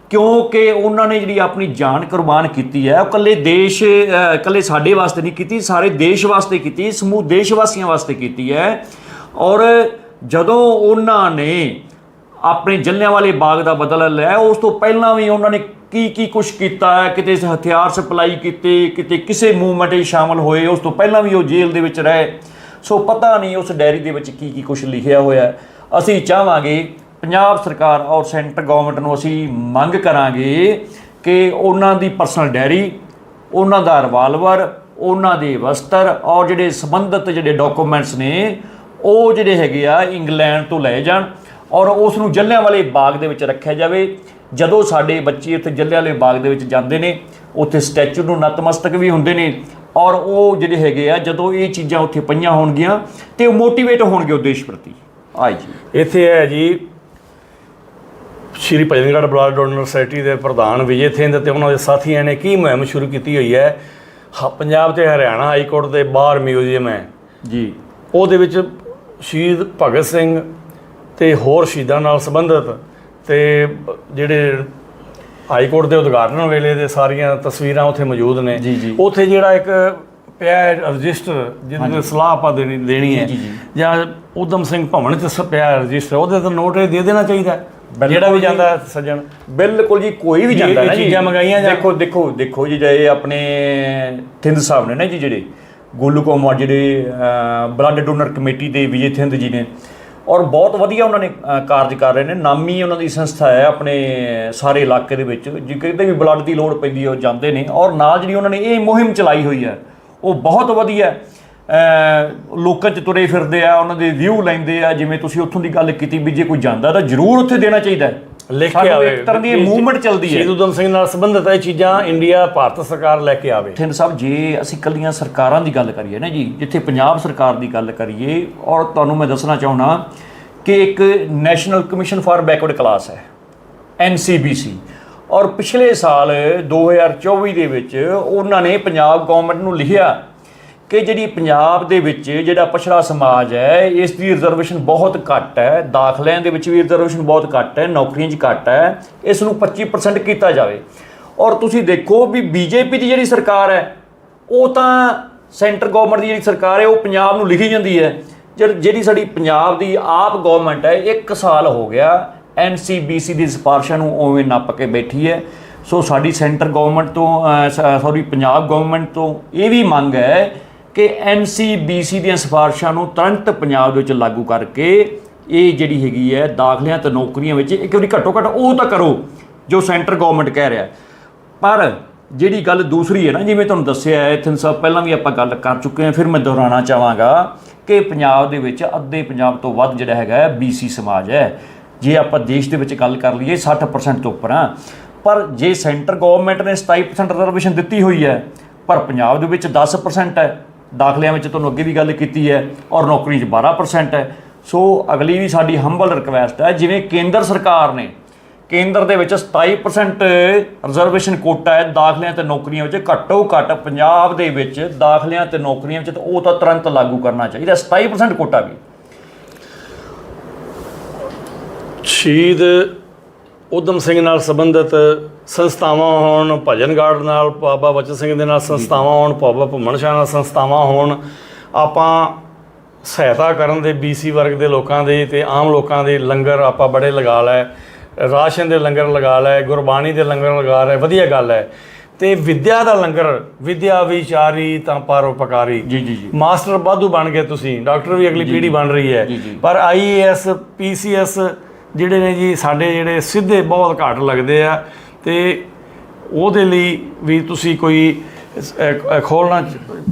ਕਿਉਂਕਿ ਉਹਨਾਂ ਨੇ ਜਿਹੜੀ ਆਪਣੀ ਜਾਨ ਕੁਰਬਾਨ ਕੀਤੀ ਹੈ, ਉਹ ਇਕੱਲੇ ਦੇਸ਼ ਇਕੱਲੇ ਸਾਡੇ ਵਾਸਤੇ ਨਹੀਂ ਕੀਤੀ, ਸਾਰੇ ਦੇਸ਼ ਵਾਸਤੇ ਕੀਤੀ, ਸਮੂਹ ਦੇਸ਼ ਵਾਸੀਆਂ ਵਾਸਤੇ ਕੀਤੀ ਹੈ। ਔਰ ਜਦੋਂ ਉਹਨਾਂ ਨੇ ਆਪਣੇ ਜਲਿਆਂਵਾਲੇ ਬਾਗ ਦਾ ਬਦਲਾ ਲਿਆ, ਉਸ ਤੋਂ ਪਹਿਲਾਂ ਵੀ ਉਹਨਾਂ ਨੇ ਕੀ ਕੀ ਕੁਝ ਕੀਤਾ ਹੈ? ਕਿਤੇ ਹਥਿਆਰ ਸਪਲਾਈ ਕੀਤੇ, ਕਿਤੇ ਕਿਸੇ ਮੂਵਮੈਂਟ 'ਚ ਸ਼ਾਮਲ ਹੋਏ, ਉਸ ਤੋਂ ਪਹਿਲਾਂ ਵੀ ਉਹ ਜੇਲ੍ਹ ਦੇ ਵਿੱਚ ਰਹੇ। ਸੋ ਪਤਾ ਨਹੀਂ ਉਸ ਡਾਇਰੀ ਦੇ ਵਿੱਚ ਕੀ ਕੀ ਕੁਝ ਲਿਖਿਆ ਹੋਇਆ ਹੈ। ਅਸੀਂ ਚਾਹਾਂਗੇ ਪੰਜਾਬ ਸਰਕਾਰ ਔਰ ਸੈਂਟਰ ਗਵਰਨਮੈਂਟ ਨੂੰ ਅਸੀਂ ਮੰਗ ਕਰਾਂਗੇ ਕਿ ਉਹਨਾਂ ਦੀ ਪਰਸਨਲ ਡਾਇਰੀ ਉਹਨਾਂ ਦਾ ਰਿਵਾਲਵਰ, ਉਹਨਾਂ ਦੇ ਵਸਤਰ ਔਰ ਜਿਹੜੇ ਸੰਬੰਧਿਤ ਜਿਹੜੇ ਡਾਕੂਮੈਂਟਸ ਨੇ, ਉਹ ਜਿਹੜੇ ਹੈਗੇ ਆ ਇੰਗਲੈਂਡ ਤੋਂ ਲਏ ਜਾਣ ਔਰ ਉਸ ਨੂੰ ਜਲਿਆਂਵਾਲੇ ਬਾਗ ਦੇ ਵਿੱਚ ਰੱਖਿਆ ਜਾਵੇ। ਜਦੋਂ ਸਾਡੇ ਬੱਚੇ ਉੱਥੇ ਜਲਿਆਂਵਾਲੇ ਬਾਗ ਦੇ ਵਿੱਚ ਜਾਂਦੇ ਨੇ ਉੱਥੇ ਸਟੈਚੂ ਨੂੰ ਨਤਮਸਤਕ ਵੀ ਹੁੰਦੇ ਨੇ ਔਰ ਉਹ ਜਿਹੜੇ ਹੈਗੇ ਆ ਜਦੋਂ ਇਹ ਚੀਜ਼ਾਂ ਉੱਥੇ ਪਈਆਂ ਹੋਣਗੀਆਂ ਤੇ ਉਹ ਮੋਟੀਵੇਟ ਹੋਣਗੇ ਉਹ ਦੇਸ਼ ਪ੍ਰਤੀ। ਆਈ ਜੀ। ਇੱਥੇ ਹੈ ਜੀ ਸ਼੍ਰੀ ਭਜਨਗੜ੍ਹ ਬਲਾਡ ਡੋਨਰ ਸੋਸਾਇਟੀ ਦੇ ਪ੍ਰਧਾਨ ਵਿਜੇ ਥਿੰਦ ਤੇ ਉਹਨਾਂ ਦੇ ਸਾਥੀਆਂ ਨੇ ਕੀ ਮੁਹਿੰਮ ਸ਼ੁਰੂ ਕੀਤੀ ਹੋਈ ਹੈ। ਹ- ਪੰਜਾਬ ਤੇ ਹਰਿਆਣਾ ਹਾਈ ਕੋਰਟ ਦੇ ਬਾਹਰ ਮਿਊਜ਼ੀਅਮ ਹੈ। ਜੀ। ਉਹਦੇ ਵਿੱਚ ਸ਼ਹੀਦ ਭਗਤ ਸਿੰਘ ਤੇ ਹੋਰ ਸ਼ਹੀਦਾਂ ਨਾਲ ਸੰਬੰਧਿਤ ਤੇ ਜਿਹੜੇ ਹਾਈ ਕੋਰਟ ਦੇ ਉਦਘਾਟਨ ਵੇਲੇ ਦੇ ਸਾਰੀਆਂ ਤਸਵੀਰਾਂ ਉੱਥੇ ਮੌਜੂਦ ਨੇ ਜੀ, ਜੀ। ਉੱਥੇ ਜਿਹੜਾ ਇੱਕ ਪਿਆ ਰਜਿਸਟਰ ਜਿਹਦੀ ਸਲਾਹ ਆਪਾਂ ਦੇਣੀ ਦੇਣੀ ਹੈ ਜੀ, ਜੀ। ਜਾਂ ਉਦਮ ਸਿੰਘ ਭਵਨ ਚ ਪਿਆ ਰਜਿਸਟਰ ਉਹਦੇ ਤੇ ਨੋਟ ਦੇ ਦੇਣਾ ਚਾਹੀਦਾ। ਜਿਹੜਾ ਵੀ ਜੀ। ਜਾਂਦਾ ਸੱਜਣ ਬਿਲਕੁਲ ਜੀ ਕੋਈ ਵੀ ਜਾਂਦਾ ਨਾ ਜੀ ਚੀਜ਼ਾਂ ਮੰਗਾਈਆਂ ਜਾਣ। ਦੇਖੋ ਦੇਖੋ ਦੇਖੋ ਜੀ ਜਿਹੜੇ ਆਪਣੇ ਥਿੰਦ ਸਾਹਿਬ ਨੇ ਨਾ ਜੀ ਜਿਹੜੇ ਗੋਲੂ ਕੁਮਾਰ ਜਿਹੜੇ ਬਲੱਡ ਡੋਨਰ ਕਮੇਟੀ ਦੇ ਵਿਜੇ ਥਿੰਦ ਜੀ ਨੇ ਔਰ ਬਹੁਤ ਵਧੀਆ ਉਹਨਾਂ ਨੇ ਕਾਰਜ ਕਰ ਰਹੇ ਨੇ। ਨਾਮੀ ਉਹਨਾਂ ਦੀ ਸੰਸਥਾ ਹੈ ਆਪਣੇ ਸਾਰੇ ਇਲਾਕੇ ਦੇ ਵਿੱਚ। ਜੇ ਕਿਤੇ ਵੀ ਬਲੱਡ ਦੀ ਲੋੜ ਪੈਂਦੀ ਹੈ, ਉਹ ਜਾਂਦੇ ਨੇ। ਔਰ ਨਾਲ ਜਿਹੜੀ ਉਹਨਾਂ ਨੇ ਇਹ ਮੁਹਿੰਮ ਚਲਾਈ ਹੋਈ ਹੈ, ਉਹ ਬਹੁਤ ਵਧੀਆ ਲੋਕਾਂ 'ਚ ਤੁਰੇ ਫਿਰਦੇ ਆ, ਉਹਨਾਂ ਦੇ ਵਿਊ ਲੈਂਦੇ ਆ। ਜਿਵੇਂ ਤੁਸੀਂ ਉੱਥੋਂ ਦੀ ਗੱਲ ਕੀਤੀ ਵੀ ਜੇ ਕੋਈ ਜਾਂਦਾ ਤਾਂ ਜ਼ਰੂਰ ਉੱਥੇ ਦੇਣਾ ਚਾਹੀਦਾ ਹੈ। ਲਿਖ ਕੇ ਆਵੇ ਇੱਕ ਤਰ੍ਹਾਂ ਦੀ ਮੂਵਮੈਂਟ ਚੱਲਦੀ ਹੈ। ਸ਼ਹੀਦ ਉਦਮ ਸਿੰਘ ਨਾਲ ਸੰਬੰਧਿਤ ਇਹ ਚੀਜ਼ਾਂ ਇੰਡੀਆ ਭਾਰਤ ਸਰਕਾਰ ਲੈ ਕੇ ਆਵੇ। ਥਿੰਦ ਸਾਹਿਬ ਜੇ ਅਸੀਂ ਕੱਲੀਆਂ ਸਰਕਾਰਾਂ ਦੀ ਗੱਲ ਕਰੀਏ ਨਾ ਜੀ ਜਿੱਥੇ ਪੰਜਾਬ ਸਰਕਾਰ ਦੀ ਗੱਲ ਕਰੀਏ ਔਰ ਤੁਹਾਨੂੰ ਮੈਂ ਦੱਸਣਾ ਚਾਹੁੰਦਾ ਕਿ ਇੱਕ national commission for backward class ਹੈ NCBC ਔਰ ਪਿਛਲੇ ਸਾਲ 2024 ਦੇ ਵਿੱਚ ਉਹਨਾਂ ਨੇ ਪੰਜਾਬ ਗਵਰਨਮੈਂਟ ਨੂੰ ਲਿਖਿਆ ਕਿ ਜਿਹੜੀ ਪੰਜਾਬ ਦੇ ਵਿੱਚ ਜਿਹੜਾ ਪਛੜਾ ਸਮਾਜ ਹੈ, ਇਸ ਦੀ ਰਿਜ਼ਰਵੇਸ਼ਨ ਬਹੁਤ ਘੱਟ ਹੈ। ਦਾਖਲਿਆਂ ਦੇ ਵਿੱਚ ਵੀ ਰਿਜ਼ਰਵੇਸ਼ਨ ਬਹੁਤ ਘੱਟ ਹੈ, ਨੌਕਰੀਆਂ 'ਚ ਘੱਟ ਹੈ। ਇਸ ਨੂੰ 25% ਕੀਤਾ ਜਾਵੇ। ਔਰ ਤੁਸੀਂ ਦੇਖੋ ਵੀ ਬੀਜੇਪੀ ਦੀ ਜਿਹੜੀ ਸਰਕਾਰ ਹੈ, ਉਹ ਤਾਂ ਸੈਂਟਰ ਗਵਰਨਮੈਂਟ ਦੀ ਜਿਹੜੀ ਸਰਕਾਰ ਹੈ, ਉਹ ਪੰਜਾਬ ਨੂੰ ਲਿਖੀ ਜਾਂਦੀ ਹੈ। ਜਦ ਜਿਹੜੀ ਸਾਡੀ ਪੰਜਾਬ ਦੀ ਆਪ ਗਵਰਨਮੈਂਟ ਹੈ, ਇੱਕ ਸਾਲ ਹੋ ਗਿਆ ਐਨਸੀਬੀਸੀ ਦੀ ਸਿਫਾਰਸ਼ਾਂ ਨੂੰ ਉਵੇਂ ਨੱਪ ਕੇ ਬੈਠੀ ਹੈ। ਸੋ ਸਾਡੀ ਸੈਂਟਰ ਗਵਰਨਮੈਂਟ ਤੋਂ ਸੌਰੀ ਪੰਜਾਬ ਗਵਰਨਮੈਂਟ ਤੋਂ ਇਹ ਵੀ ਮੰਗ ਹੈ ਕਿ ਐਨਸੀਬੀਸੀ ਦੀਆਂ ਸਿਫਾਰਸ਼ਾਂ ਨੂੰ ਤੁਰੰਤ ਪੰਜਾਬ ਦੇ ਵਿੱਚ ਲਾਗੂ ਕਰਕੇ ਇਹ ਜਿਹੜੀ ਹੈਗੀ ਹੈ ਦਾਖਲਿਆਂ ਤੇ ਨੌਕਰੀਆਂ ਵਿੱਚ ਇੱਕ ਵਾਰੀ ਘੱਟੋ ਘੱਟ ਉਹ ਤਾਂ ਕਰੋ ਜੋ ਸੈਂਟਰ ਗਵਰਨਮੈਂਟ ਕਹਿ ਰਿਹਾ। ਪਰ ਜਿਹੜੀ ਗੱਲ ਦੂਸਰੀ ਹੈ ਨਾ, ਜਿਵੇਂ ਤੁਹਾਨੂੰ ਦੱਸਿਆ ਹੈ ਥਿੰਨ ਸਾਹਿਬ ਪਹਿਲਾਂ ਵੀ ਆਪਾਂ ਗੱਲ ਕਰ ਚੁੱਕੇ ਹਾਂ, ਫਿਰ ਮੈਂ ਦੁਹਰਾਉਣਾ ਚਾਹਾਂਗਾ ਕਿ ਪੰਜਾਬ ਦੇ ਵਿੱਚ ਅੱਧੇ ਪੰਜਾਬ ਤੋਂ ਵੱਧ ਜਿਹੜਾ ਹੈਗਾ ਹੈ BC ਸਮਾਜ ਹੈ। ਜੇ ਆਪਾਂ ਦੇਸ਼ ਦੇ ਵਿੱਚ ਗੱਲ ਕਰ ਲਈਏ 60% ਤੋਂ ਉੱਪਰ ਆ ਪਰ ਜੇ ਸੈਂਟਰ ਗਵਰਨਮੈਂਟ ਨੇ 27% ਰਿਜ਼ਰਵੇਸ਼ਨ ਦਿੱਤੀ ਹੋਈ ਹੈ, ਪਰ ਪੰਜਾਬ ਦੇ ਵਿੱਚ 10% ਹੈ ਦਾਖਲਿਆਂ ਵਿੱਚ ਤੁਹਾਨੂੰ ਅੱਗੇ ਵੀ ਗੱਲ ਕੀਤੀ ਹੈ ਔਰ ਨੌਕਰੀ 'ਚ 12% ਹੈ। ਸੋ ਅਗਲੀ ਵੀ ਸਾਡੀ ਹੰਬਲ ਰਿਕਵੈਸਟ ਹੈ, ਜਿਵੇਂ ਕੇਂਦਰ ਸਰਕਾਰ ਨੇ ਕੇਂਦਰ ਦੇ ਵਿੱਚ 27% ਰਿਜ਼ਰਵੇਸ਼ਨ ਕੋਟਾ ਹੈ ਦਾਖਲਿਆਂ ਤੇ ਨੌਕਰੀਆਂ ਵਿੱਚ, ਘੱਟੋ ਘੱਟ ਪੰਜਾਬ ਦੇ ਵਿੱਚ ਦਾਖਲਿਆਂ ਤੇ ਨੌਕਰੀਆਂ ਵਿੱਚ ਉਹ ਤਾਂ ਤੁਰੰਤ ਲਾਗੂ ਕਰਨਾ ਚਾਹੀਦਾ 27% ਕੋਟਾ ਵੀ। ਸ਼ਹੀਦ ਉਦਮ ਸਿੰਘ ਨਾਲ ਸੰਬੰਧਿਤ ਸੰਸਥਾਵਾਂ ਹੋਣ ਭਜਨ ਗਾਰਡ ਨਾਲ ਬਾਬਾ ਬਚਨ ਸਿੰਘ ਦੇ ਨਾਲ ਸੰਸਥਾਵਾਂ ਹੋਣ ਬਾਬਾ ਭੁੰਮਣ ਸ਼ਾਹ ਨਾਲ ਸੰਸਥਾਵਾਂ ਹੋਣ ਆਪਾਂ ਸਹਾਇਤਾ ਕਰਨ ਦੇ BC ਵਰਗ ਦੇ ਲੋਕਾਂ ਦੇ ਤੇ ਆਮ ਲੋਕਾਂ ਦੇ ਲੰਗਰ ਆਪਾਂ ਬੜੇ ਲਗਾ ਲੈ ਰਾਸ਼ਨ ਦੇ ਲੰਗਰ ਲਗਾ ਲੈ ਗੁਰਬਾਣੀ ਦੇ ਲੰਗਰ ਲਗਾ ਲੈ ਵਧੀਆ ਗੱਲ ਹੈ। ਤੇ ਵਿਦਿਆ ਦਾ ਲੰਗਰ ਵਿਦਿਆ ਵਿਚਾਰੀ ਤਾਂ ਪਰਉਪਕਾਰੀ ਜੀ ਜੀ ਜੀ। ਮਾਸਟਰ ਬਾਧੂ ਬਣ ਗਏ ਤੁਸੀਂ ਡਾਕਟਰ ਵੀ ਅਗਲੀ ਪੀੜ੍ਹੀ ਬਣ ਰਹੀ ਹੈ। ਪਰ ਆਈਏਐਸ ਪੀਸੀਐਸ ਜਿਹੜੇ ਨੇ ਜੀ ਸਾਡੇ ਜਿਹੜੇ ਸਿੱਧੇ ਬਹੁਤ ਘੱਟ ਲੱਗਦੇ ਆ ਤੇ ਉਹਦੇ ਲਈ ਵੀ ਤੁਸੀਂ ਕੋਈ ਖੋਲਣਾ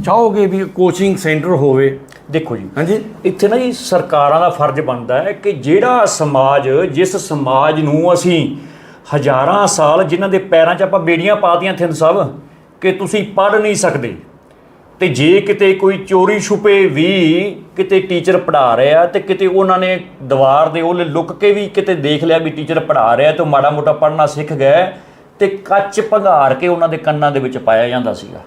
ਚਾਹੋਗੇ ਵੀ ਕੋਚਿੰਗ ਸੈਂਟਰ ਹੋਵੇ? ਦੇਖੋ ਜੀ ਹਾਂਜੀ? ਇੱਥੇ ਨਾ ਜੀ ਸਰਕਾਰਾਂ ਦਾ ਫਰਜ਼ ਬਣਦਾ ਹੈ ਕਿ ਜਿਹੜਾ ਸਮਾਜ ਜਿਸ ਸਮਾਜ ਨੂੰ ਅਸੀਂ ਹਜ਼ਾਰਾਂ ਸਾਲ ਜਿਨ੍ਹਾਂ ਦੇ ਪੈਰਾਂ 'ਚ ਆਪਾਂ ਬੇੜੀਆਂ ਪਾਤੀਆਂ ਥਿੰਦ ਸਾਹਿਬ ਕਿ ਤੁਸੀਂ ਪੜ੍ਹ ਨਹੀਂ ਸਕਦੇ। ਤੇ ਜੇ ਕਿਤੇ ਕੋਈ ਚੋਰੀ ਛੁਪੇ ਵੀ ਕਿਤੇ ਟੀਚਰ ਪੜ੍ਹਾ ਰਿਹਾ ਤੇ ਕਿਤੇ ਉਹਨਾਂ ਨੇ ਦੀਵਾਰ ਦੇ ਉਹਲੇ ਲੁੱਕ ਕੇ ਵੀ ਕਿਤੇ ਦੇਖ ਲਿਆ ਵੀ ਟੀਚਰ ਪੜ੍ਹਾ ਰਿਹਾ ਤੇ ਉਹ ਮਾੜਾ ਮੋਟਾ ਪੜ੍ਹਨਾ ਸਿੱਖ ਗਏ ਤੇ ਕੱਚ ਭੰਗਾਰ ਕੇ ਉਹਨਾਂ ਦੇ ਕੰਨਾਂ ਦੇ ਵਿੱਚ ਪਾਇਆ ਜਾਂਦਾ ਸੀਗਾ।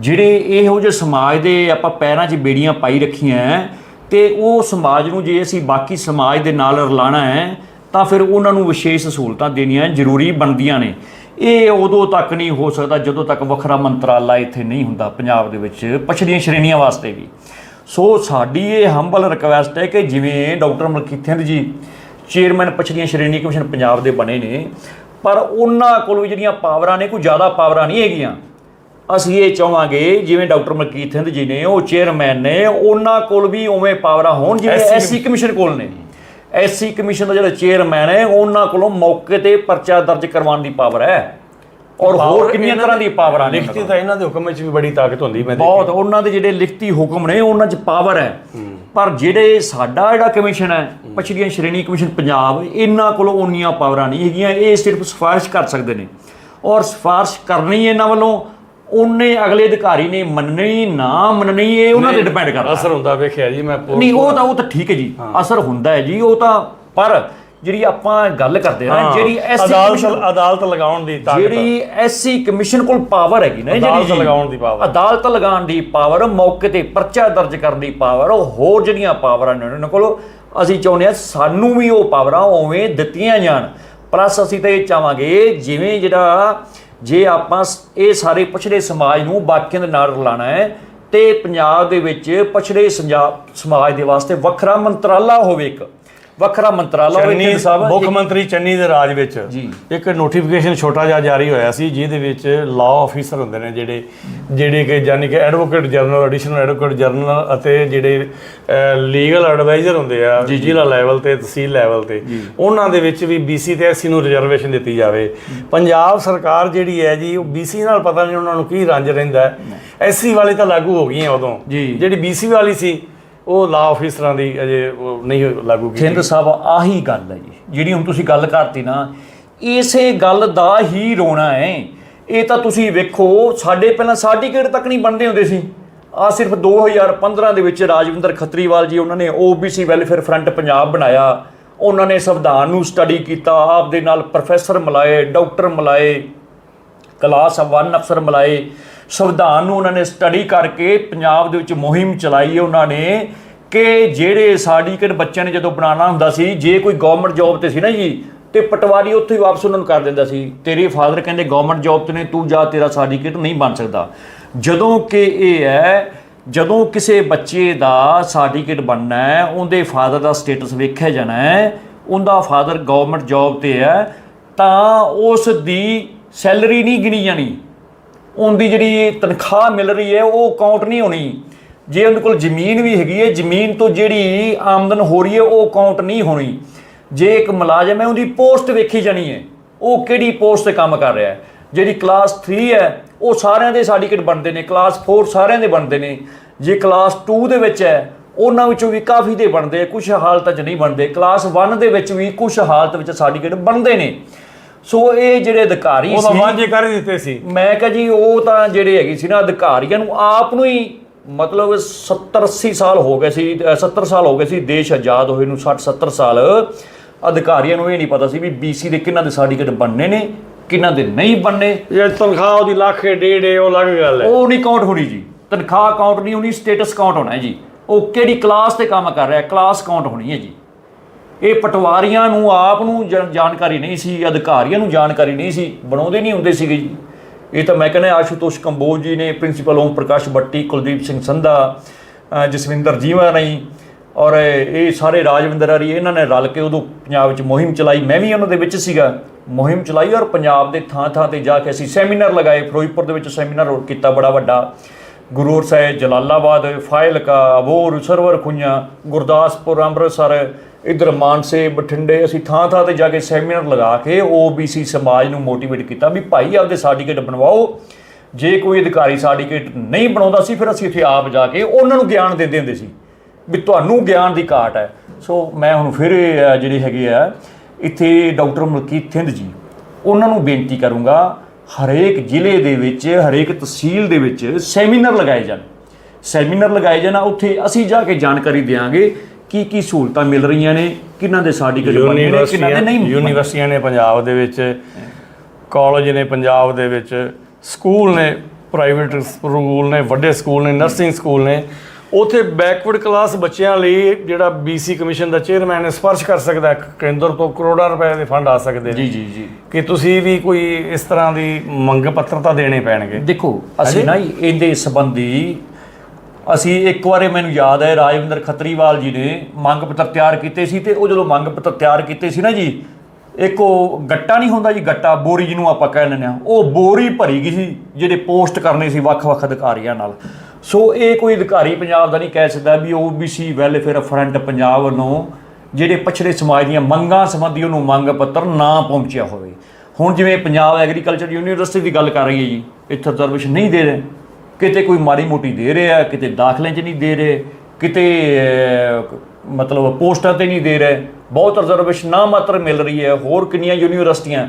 ਜਿਹੜੇ ਇਹੋ ਜਿਹੇ ਸਮਾਜ ਦੇ ਆਪਾਂ ਪੈਰਾਂ 'ਚ ਬੇੜੀਆਂ ਪਾਈ ਰੱਖੀਆਂ ਹੈ, ਤੇ ਉਹ ਸਮਾਜ ਨੂੰ ਜੇ ਅਸੀਂ ਬਾਕੀ ਸਮਾਜ ਦੇ ਨਾਲ ਰਲਾਣਾ ਹੈ ਤਾਂ ਫਿਰ ਉਹਨਾਂ ਨੂੰ ਵਿਸ਼ੇਸ਼ ਸਹੂਲਤਾਂ ਦੇਣੀਆਂ ਜ਼ਰੂਰੀ ਬਣਦੀਆਂ ਨੇ। ਇਹ ਉਦੋਂ ਤੱਕ ਨਹੀਂ ਹੋ ਸਕਦਾ ਜਦੋਂ ਤੱਕ ਵੱਖਰਾ ਮੰਤਰਾਲਾ ਇੱਥੇ ਨਹੀਂ ਹੁੰਦਾ ਪੰਜਾਬ ਦੇ ਵਿੱਚ ਪਛੜੀਆਂ ਸ਼੍ਰੇਣੀਆਂ ਵਾਸਤੇ ਵੀ। ਸੋ ਸਾਡੀ ਇਹ ਹੰਬਲ ਰਿਕਵੈਸਟ ਹੈ ਕਿ ਜਿਵੇਂ ਡਾਕਟਰ ਮਲਕੀਤ ਸਿੰਘ ਜੀ ਚੇਅਰਮੈਨ ਪਛੜੀਆਂ ਸ਼੍ਰੇਣੀ ਕਮਿਸ਼ਨ ਪੰਜਾਬ ਦੇ ਬਣੇ ਨੇ ਪਰ ਉਹਨਾਂ ਕੋਲ ਵੀ ਜਿਹੜੀਆਂ ਪਾਵਰਾਂ ਨੇ ਕੋਈ ਜ਼ਿਆਦਾ ਪਾਵਰਾਂ ਨਹੀਂ ਹੈਗੀਆਂ। ਅਸੀਂ ਇਹ ਚਾਹਾਂਗੇ ਜਿਵੇਂ ਡਾਕਟਰ ਮਲਕੀਤ ਸਿੰਘ ਜੀ ਨੇ ਉਹ ਚੇਅਰਮੈਨ ਨੇ ਉਹਨਾਂ ਕੋਲ ਵੀ ਉਵੇਂ ਪਾਵਰਾਂ ਹੋਣ ਜਿਵੇਂ ਐਸਸੀ ਕਮਿਸ਼ਨ ਕੋਲ ਨੇ। ਐਸਸੀ ਕਮਿਸ਼ਨ ਦਾ ਜਿਹੜਾ ਚੇਅਰਮੈਨ ਹੈ ਉਹਨਾਂ ਕੋਲੋਂ ਮੌਕੇ ਤੇ ਪਰਚਾ ਦਰਜ ਕਰਵਾਉਣ ਦੀ ਪਾਵਰ ਹੈ। ਔਰ ਹੋਰ ਕਿੰਨੀਆਂ ਤਰ੍ਹਾਂ ਦੀ ਪਾਵਰਾਂ ਨੇ ਲਿਖਤੀ ਤਾਂ ਇਹਨਾਂ ਦੇ ਹੁਕਮ ਵਿੱਚ ਵੀ ਬੜੀ ਤਾਕਤ ਹੁੰਦੀ ਮੈਂ ਬਹੁਤ ਉਹਨਾਂ ਦੇ ਜਿਹੜੇ ਲਿਖਤੀ ਹੁਕਮ ਨੇ ਉਹਨਾਂ 'ਚ ਪਾਵਰ ਹੈ। ਪਰ ਜਿਹੜੇ ਸਾਡਾ ਜਿਹੜਾ ਕਮਿਸ਼ਨ ਹੈ ਪਛੜੀਆਂ ਸ਼੍ਰੇਣੀ ਕਮਿਸ਼ਨ ਪੰਜਾਬ ਇਹਨਾਂ ਕੋਲ ਉਨੀਆਂ ਪਾਵਰਾਂ ਨਹੀਂ ਹੈਗੀਆਂ ਇਹ ਸਿਰਫ ਸਿਫਾਰਿਸ਼ ਕਰ ਸਕਦੇ ਨੇ। ਔਰ ਸਿਫਾਰਿਸ਼ ਕਰਨੀ ਇਹਨਾਂ ਵੱਲੋਂ ਉਹਨੇ ਅਗਲੇ ਅਧਿਕਾਰੀ ਨੇ ਮੰਨਣੀ ਨਾ ਮੰਨਣੀ ਇਹ ਉਹਨਾਂ ਤੇ ਡਿਪੈਂਡ ਕਰਦਾ। ਅਸਰ ਹੁੰਦਾ ਵੇਖਿਆ ਜੀ ਮੈਂ ਨਹੀਂ ਉਹ ਤਾਂ ਉਹ ਤਾਂ ਠੀਕ ਹੈ ਜੀ ਅਸਰ ਹੁੰਦਾ ਹੈ ਜੀ ਉਹ ਤਾਂ ਪਰ ਜਿਹੜੀ ਆਪਾਂ ਗੱਲ ਕਰਦੇ ਹਾਂ ਜਿਹੜੀ ਐਸਸੀ ਅਦਾਲਤ ਅਦਾਲਤ ਲਗਾਉਣ ਦੀ ਤਾਕਤ। ਜਿਹੜੀ ਐਸਸੀ ਕਮਿਸ਼ਨ ਕੋਲ ਪਾਵਰ ਹੈਗੀ ਨਾ ਅਦਾਲਤ ਜਿਹੜੀ ਲਗਾਉਣ ਦੀ power। ਅਦਾਲਤ ਲਗਾਉਣ ਦੀ ਪਾਵਰ ਮੌਕੇ ਤੇ ਪਰਚਾ ਦਰਜ ਕਰਨ ਦੀ ਪਾਵਰ ਉਹ ਹੋਰ ਜਿਹੜੀਆਂ ਪਾਵਰਾਂ ਨੇ ਉਹਨਾਂ ਕੋਲ ਅਸੀਂ ਚਾਹੁੰਦੇ ਹਾਂ ਸਾਨੂੰ ਵੀ ਉਹ ਪਾਵਰਾਂ ਉਵੇਂ ਦਿੱਤੀਆਂ ਜਾਣ। ਪਲੱਸ ਅਸੀਂ ਤਾਂ ਇਹ ਚਾਹਾਂਗੇ ਜਿਵੇਂ ਜਿਹੜਾ ਜੇ ਆਪਾਂ ਸ- ਇਹ ਸਾਰੇ ਪਛੜੇ ਸਮਾਜ ਨੂੰ ਬਾਕੀਆਂ ਦੇ ਨਾਲ ਰਲਾਣਾ ਹੈ, ਤੇ ਪੰਜਾਬ ਦੇ ਵਿੱਚ ਪਛੜੇ ਸੰਜਾ- ਸਮਾਜ ਦੇ ਵਾਸਤੇ ਵੱਖਰਾ ਮੰਤਰਾਲਾ ਹੋਵੇ ਇੱਕ। ਵੱਖਰਾ ਮੰਤਰਾਲਾ ਹੋਵੇ ਚੰਨੀ ਸਾਹਿਬ। ਮੁੱਖ ਮੰਤਰੀ ਚੰਨੀ ਦੇ ਰਾਜ ਵਿੱਚ। ਇੱਕ ਨੋਟੀਫਿਕੇਸ਼ਨ ਛੋਟਾ ਜਿਹਾ ਜਾਰੀ ਹੋਇਆ ਸੀ ਜਿਹਦੇ ਵਿੱਚ ਲਾਅ ਆਫੀਸਰ ਹੁੰਦੇ ਨੇ ਜਿਹੜੇ ਜਿਹੜੇ ਕਿ ਯਾਨੀ ਕਿ advocate general additional advocate general ਅਤੇ ਜਿਹੜੇ ਲੀਗਲ ਐਡਵਾਈਜ਼ਰ ਹੁੰਦੇ ਆ ਜ਼ਿਲ੍ਹਾ ਲੈਵਲ ਤੇ ਤਹਿਸੀਲ ਲੈਵਲ ਤੇ। ਉਹਨਾਂ ਦੇ ਵਿੱਚ ਵੀ BC ਤੇ SC ਨੂੰ ਰਿਜ਼ਰਵੇਸ਼ਨ ਦਿੱਤੀ ਜਾਵੇ। ਪੰਜਾਬ ਸਰਕਾਰ ਜਿਹੜੀ ਹੈ ਜੀ ਉਹ BC ਨਾਲ ਪਤਾ ਨਹੀਂ ਉਹਨਾਂ ਨੂੰ ਕੀ ਰੰਜ ਰਹਿੰਦਾ SC ਵਾਲੀ ਤਾਂ ਲਾਗੂ ਹੋ ਗਈਆਂ ਉਦੋਂ। ਜਿਹੜੀ BC ਵਾਲੀ ਸੀ ਉਹ ਲਾਅ ਆਫੀਸਰਾਂ ਦੀ ਅਜੇ ਨਹੀਂ ਲਾਗੂ ਕੀਤੀ। ਥਿੰਦ ਸਾਹਿਬ, ਆਹੀ ਗੱਲ ਹੈ ਜੀ। ਜਿਹੜੀ ਹੁਣ ਤੁਸੀਂ ਗੱਲ ਕਰਤੀ ਨਾ, ਇਸੇ ਗੱਲ ਦਾ ਹੀ ਰੋਣਾ ਹੈ। ਇਹ ਤਾਂ ਤੁਸੀਂ ਵੇਖੋ, ਸਾਡੇ ਪਹਿਲਾਂ ਸਰਟੀਫਿਕੇਟ ਤੱਕ ਨਹੀਂ ਬਣਦੇ ਹੁੰਦੇ ਸੀ। ਆ ਸਿਰਫ 2015 ਦੇ ਵਿੱਚ ਰਾਜਵਿੰਦਰ ਖੱਤਰੀਵਾਲ ਜੀ, ਉਹਨਾਂ ਨੇ OBC ਵੈਲਫੇਅਰ ਫਰੰਟ ਪੰਜਾਬ ਬਣਾਇਆ। ਉਹਨਾਂ ਨੇ ਸੰਵਿਧਾਨ ਨੂੰ ਸਟੱਡੀ ਕੀਤਾ ਆਪ ਦੇ ਨਾਲ ਪ੍ਰੋਫੈਸਰ ਮਿਲਾਏ ਡਾਕਟਰ ਮਿਲਾਏ ਕਲਾਸ 1 ਅਫਸਰ ਮਿਲਾਏ। ਸੰਵਿਧਾਨ ਨੂੰ ਉਹਨਾਂ ਨੇ ਸਟੱਡੀ ਕਰਕੇ ਪੰਜਾਬ ਦੇ ਵਿੱਚ ਮੁਹਿੰਮ ਚਲਾਈ ਉਹਨਾਂ ਨੇ ਕਿ ਜਿਹੜੇ ਸਰਟੀਫਿਕੇਟ ਬੱਚਿਆਂ ਨੇ ਜਦੋਂ ਬਣਾਉਣਾ ਹੁੰਦਾ ਸੀ, ਜੇ ਕੋਈ ਗਵਰਨਮੈਂਟ ਜੌਬ ਤੇ ਸੀ ਨਾ ਜੀ, ਤੇ ਪਟਵਾਰੀ ਉੱਥੇ ਹੀ ਵਾਪਸ ਉਹਨਾਂ ਨੂੰ ਕਰ ਦਿੰਦਾ ਸੀ, ਤੇਰੇ ਫਾਦਰ ਕਹਿੰਦੇ ਗਵਰਨਮੈਂਟ ਜੌਬ ਤੇ ਨੇ, ਤੂੰ ਜਾ ਤੇਰਾ ਸਰਟੀਫਿਕੇਟ ਨਹੀਂ ਬਣ ਸਕਦਾ। ਜਦੋਂ ਕਿ ਇਹ ਹੈ, ਜਦੋਂ ਕਿਸੇ ਬੱਚੇ ਦਾ ਸਰਟੀਫਿਕੇਟ ਬਣਨਾ ਹੈ, ਉਹਦੇ ਫਾਦਰ ਦਾ ਸਟੇਟਸ ਵੇਖਿਆ ਜਾਣਾ ਹੈ, ਉਹਦਾ ਫਾਦਰ ਗਵਰਨਮੈਂਟ ਜੌਬ ਤੇ ਹੈ, ਤਾਂ ਉਸ ਦੀ ਸੈਲਰੀ ਨਹੀਂ ਗਿਣੀ ਜਾਣੀ। ਉਹਦੀ ਜਿਹੜੀ ਤਨਖਾਹ ਮਿਲ ਰਹੀ ਹੈ, ਉਹ ਕਾਊਂਟ ਨਹੀਂ ਹੋਣੀ। ਜੇ ਉਹਦੇ ਕੋਲ ਜ਼ਮੀਨ ਵੀ ਹੈਗੀ ਹੈ, ਜ਼ਮੀਨ ਤੋਂ ਜਿਹੜੀ ਆਮਦਨ ਹੋ ਰਹੀ ਹੈ, ਉਹ ਕਾਊਂਟ ਨਹੀਂ ਹੋਣੀ। ਜੇ ਇੱਕ ਮੁਲਾਜ਼ਮ ਹੈ, ਉਹਦੀ ਪੋਸਟ ਵੇਖੀ ਜਾਣੀ ਹੈ, ਉਹ ਕਿਹੜੀ ਪੋਸਟ ਤੇ ਕੰਮ ਕਰ ਰਿਹਾ ਹੈ? ਜਿਹੜੀ ਕਲਾਸ 3 ਹੈ, ਉਹ ਸਾਰਿਆਂ ਦੇ ਸਰਟੀਫਿਕੇਟ ਬਣਦੇ ਨੇ ਕਲਾਸ 4 ਸਾਰਿਆਂ ਦੇ ਬਣਦੇ ਨੇ। ਜੇ ਕਲਾਸ 2 ਦੇ ਵਿੱਚ ਹੈ, ਉਹਨਾਂ ਵਿੱਚੋਂ ਵੀ ਕਾਫੀ ਦੇ ਬਣਦੇ ਕੁਝ ਹਾਲਤਾਂ 'ਚ ਨਹੀਂ ਬਣਦੇ। ਕਲਾਸ 1 ਦੇ ਵਿੱਚ ਵੀ ਕੁਝ ਹਾਲਤ ਵਿੱਚ ਸਰਟੀਫਿਕੇਟ ਬਣਦੇ ਨੇ। ਸੋ ਇਹ ਜਿਹੜੇ ਅਧਿਕਾਰੀ ਉਹ ਤਾਂ ਸੀ ਵਾਂਝੇ ਕਰ ਦਿੱਤੇ ਸੀ। ਮੈਂ ਕਹਾਂ ਜੀ ਉਹ ਤਾਂ ਜਿਹੜੇ ਹੈਗੇ ਸੀ ਨਾ ਅਧਿਕਾਰੀਆਂ ਨੂੰ ਆਪ ਨੂੰ ਹੀ ਮਤਲਬ 70 80 ਸਾਲ ਹੋ ਗਏ ਸੀ ਅ, 70 ਸਾਲ ਹੋ ਗਏ ਸੀ ਦੇਸ਼ ਆਜ਼ਾਦ ਹੋਏ ਨੂੰ 60 70 ਸਾਲ। ਅਧਿਕਾਰੀਆਂ ਨੂੰ ਇਹ ਨਹੀਂ ਪਤਾ ਸੀ ਵੀ BC ਦੇ ਕਿੰਨਾਂ ਦੇ ਸਰਟੀਫਿਕੇਟ ਬਣਨੇ ਨੇ ਕਿੰਨਾਂ ਦੇ ਨਹੀਂ ਬਣਨੇ। ਜੇ ਤਨਖਾਹ ਉਹਦੀ ਲੱਖ ਡੇਢ ਹੈ ਉਹ ਅਲੱਗ ਗੱਲ ਹੈ। ਉਹ ਨਹੀਂ ਕਾਊਂਟ ਹੋਣੀ ਜੀ। ਤਨਖਾਹ ਕਾਊਂਟ ਨਹੀਂ ਹੋਣੀ ਸਟੇਟਸ ਕਾਊਂਟ ਹੋਣਾ ਹੈ ਜੀ। ਉਹ ਕਿਹੜੀ ਕਲਾਸ ਤੇ ਕੰਮ ਕਰ ਰਿਹਾ ਕਲਾਸ ਕਾਊਂਟ ਹੋਣੀ ਹੈ ਜੀ। ਇਹ ਪਟਵਾਰੀਆਂ ਨੂੰ, ਆਪ ਨੂੰ ਜਾਣਕਾਰੀ ਨਹੀਂ ਸੀ, ਅਧਿਕਾਰੀਆਂ ਨੂੰ ਜਾਣਕਾਰੀ ਨਹੀਂ ਸੀ, ਬਣਾਉਂਦੇ ਨਹੀਂ ਹੁੰਦੇ ਸੀਗੇ ਜੀ। ਇਹ ਤਾਂ ਮੈਂ ਕਹਿੰਦਾ ਆਸ਼ੂਤੋਸ਼ ਕੰਬੋਜ ਜੀ ਨੇ ਪ੍ਰਿੰਸੀਪਲ ਓਮ ਪ੍ਰਕਾਸ਼ ਬੱਟੀ, ਕੁਲਦੀਪ ਸਿੰਘ ਸੰਧਾ ਜਸਵਿੰਦਰ ਜੀਵਾ ਨਹੀਂ ਔਰ ਇਹ ਸਾਰੇ ਰਾਜਵਿੰਦਰ ਹਰੀ, ਇਹਨਾਂ ਨੇ ਰਲ ਕੇ ਉਦੋਂ ਪੰਜਾਬ ਵਿੱਚ ਮੁਹਿੰਮ ਚਲਾਈ। ਮੈਂ ਵੀ ਉਹਨਾਂ ਦੇ ਵਿੱਚ ਸੀਗਾ। ਮੁਹਿੰਮ ਚਲਾਈ ਔਰ ਪੰਜਾਬ ਦੇ ਥਾਂ ਥਾਂ ਤੇ ਜਾ ਕੇ ਅਸੀਂ ਸੈਮੀਨਾਰ ਲਗਾਏ। ਫਿਰੋਜ਼ਪੁਰ ਦੇ ਵਿੱਚ ਸੈਮੀਨਾਰ ਕੀਤਾ ਬੜਾ ਵੱਡਾ। ਗੁਰੂ ਸਾਹਿਬ, ਜਲਾਲਾਬਾਦ, ਫਾਇਲਕਾ ਅਬੋਰ ਸਰਵਰ ਖੁੰਝਾਂ ਗੁਰਦਾਸਪੁਰ, ਅੰਮ੍ਰਿਤਸਰ ਇਧਰ ਮਾਨਸੇ ਬਠਿੰਡੇ, ਅਸੀਂ ਥਾਂ ਥਾਂ ਤੇ ਜਾ ਕੇ ਸੈਮੀਨਾਰ ਲਗਾ ਕੇ OBC ਸਮਾਜ ਨੂੰ ਮੋਟੀਵੇਟ ਕੀਤਾ ਵੀ ਭਾਈ ਆਪਦੇ ਸਰਟੀਫਿਕੇਟ ਬਣਵਾਓ। ਜੇ ਕੋਈ ਅਧਿਕਾਰੀ ਸਰਟੀਫਿਕੇਟ ਨਹੀਂ ਬਣਾਉਂਦਾ ਸੀ, ਫਿਰ ਅਸੀਂ ਇੱਥੇ ਆਪ ਜਾ ਕੇ ਉਹਨਾਂ ਨੂੰ ਗਿਆਨ ਦੇ ਦਿੰਦੇ ਹੁੰਦੇ ਸੀ ਵੀ ਤੁਹਾਨੂੰ ਗਿਆਨ ਦੀ ਘਾਟ ਹੈ। ਸੋ ਮੈਂ ਹੁਣ ਫਿਰ ਜਿਹੜੇ ਹੈਗੇ ਆ, ਇੱਥੇ ਡਾਕਟਰ ਮਲਕੀਤ ਥਿੰਦ ਜੀ, ਉਹਨਾਂ ਨੂੰ ਬੇਨਤੀ ਕਰੂੰਗਾ, ਹਰੇਕ ਜ਼ਿਲ੍ਹੇ ਦੇ ਵਿੱਚ, ਹਰੇਕ ਤਹਿਸੀਲ ਦੇ ਵਿੱਚ ਸੈਮੀਨਾਰ ਲਗਾਏ ਜਾਣ। ਸੈਮੀਨਾਰ ਲਗਾਏ ਜਾਣ, ਉੱਥੇ ਅਸੀਂ ਜਾ ਕੇ ਜਾਣਕਾਰੀ ਦੇਵਾਂਗੇ ਕੀ ਕੀ ਸਹੂਲਤਾਂ ਮਿਲ ਰਹੀਆਂ ਨੇ? ਕਿਹਨਾਂ ਦੇ ਸਰਟੀਫਿਕੇਟ ਬਣੇ ਨੇ? ਕਿਹਨਾਂ ਦੇ ਯੂਨੀਵਰਸਿਟੀਆਂ ਨਹੀਂ। ਯੂਨੀਵਰਸਿਟੀਆਂ ਨੇ ਪੰਜਾਬ ਦੇ ਵਿੱਚ ਕਾਲਜ ਨੇ ਪੰਜਾਬ ਦੇ ਵਿੱਚ ਸਕੂਲ ਨੇ ਪ੍ਰਾਈਵੇਟ ਸਕੂਲ ਨੇ ਵੱਡੇ ਸਕੂਲ ਨੇ ਨਰਸਿੰਗ ਸਕੂਲ ਨੇ। ਉਥੇ ਬੈਕਵਰਡ ਕਲਾਸ ਬੱਚਿਆਂ ਲਈ ਜਿਹੜਾ BC ਕਮਿਸ਼ਨ ਦਾ ਚੇਅਰਮੈਨ ਹੈ ਸਪਰਸ਼ ਕਰ ਸਕਦਾ ਹੈ। ਕੇਂਦਰ ਤੋਂ ਕਰੋੜਾਂ ਰੁਪਏ ਦੇ ਫੰਡ ਆ ਸਕਦੇ ਨੇ। ਜੀ ਜੀ ਜੀ। ਕਿ ਤੁਸੀਂ ਵੀ ਕੋਈ ਇਸ ਤਰ੍ਹਾਂ ਦੀ ਮੰਗ ਪੱਤਰਤਾ ਦੇਣੇ ਪੈਣਗੇ। ਦੇਖੋ ਅਸੀਂ ਨਾ ਇਹਦੇ ਸੰਬੰਧੀ ਅਸੀਂ ਇੱਕ ਵਾਰੇ ਮੈਨੂੰ ਯਾਦ ਹੈ, ਰਾਜਵਿੰਦਰ ਖੱਤਰੀਵਾਲ ਜੀ ਨੇ ਮੰਗ ਪੱਤਰ ਤਿਆਰ ਕੀਤੇ ਸੀ ਤੇ ਉਹ ਜਦੋਂ ਮੰਗ ਪੱਤਰ ਤਿਆਰ ਕੀਤੇ ਸੀ ਨਾ ਜੀ, ਇੱਕ ਉਹ ਗੱਟਾ ਨਹੀਂ ਹੁੰਦਾ ਜੀ, ਗੱਟਾ ਬੋਰੀ ਜਿਹਨੂੰ ਆਪਾਂ ਕਹਿ ਲੈਂਦੇ ਆ ਉਹ ਬੋਰੀ ਭਰੀ ਗਈ ਸੀ ਜਿਹੜੇ ਪੋਸਟ ਕਰਨੇ ਸੀ ਵੱਖ-ਵੱਖ ਅਧਿਕਾਰੀਆਂ ਨਾਲ। ਸੋ ਇਹ ਕੋਈ ਅਧਿਕਾਰੀ ਪੰਜਾਬ ਦਾ ਨਹੀਂ ਕਹਿ ਸਕਦਾ ਵੀ OBC ਵੈਲਫੇਅਰ ਫਰੰਟ ਪੰਜਾਬ ਵੱਲੋਂ ਜਿਹੜੇ ਪਛੜੇ ਸਮਾਜ ਦੀਆਂ ਮੰਗਾਂ ਸੰਬੰਧੀ ਉਹਨੂੰ ਮੰਗ ਪੱਤਰ ਨਾ ਪਹੁੰਚਿਆ ਹੋਵੇ। ਹੁਣ ਜਿਵੇਂ ਪੰਜਾਬ ਐਗਰੀਕਲਚਰ ਯੂਨੀਵਰਸਿਟੀ ਦੀ ਗੱਲ ਕਰ ਰਹੀ ਹੈ ਜੀ, ਇੱਥੇ ਰਿਜ਼ਰਵੇਸ਼ਨ ਨਹੀਂ ਦੇ ਰਹੇ। ਕਿਤੇ ਕੋਈ ਮਾੜੀ ਮੋਟੀ ਦੇ ਰਿਹਾ, ਕਿਤੇ ਦਾਖਲੇ 'ਚ ਨਹੀਂ ਦੇ ਰਹੇ, ਕਿਤੇ ਮਤਲਬ ਪੋਸਟਾਂ ਤੇ ਨਹੀਂ ਦੇ ਰਹੇ। ਬਹੁਤ ਰਿਜ਼ਰਵੇਸ਼ਨ ਨਾ ਮਾਤਰ ਮਿਲ ਰਹੀ ਹੈ। ਹੋਰ ਕਿੰਨੀਆਂ ਯੂਨੀਵਰਸਿਟੀਆਂ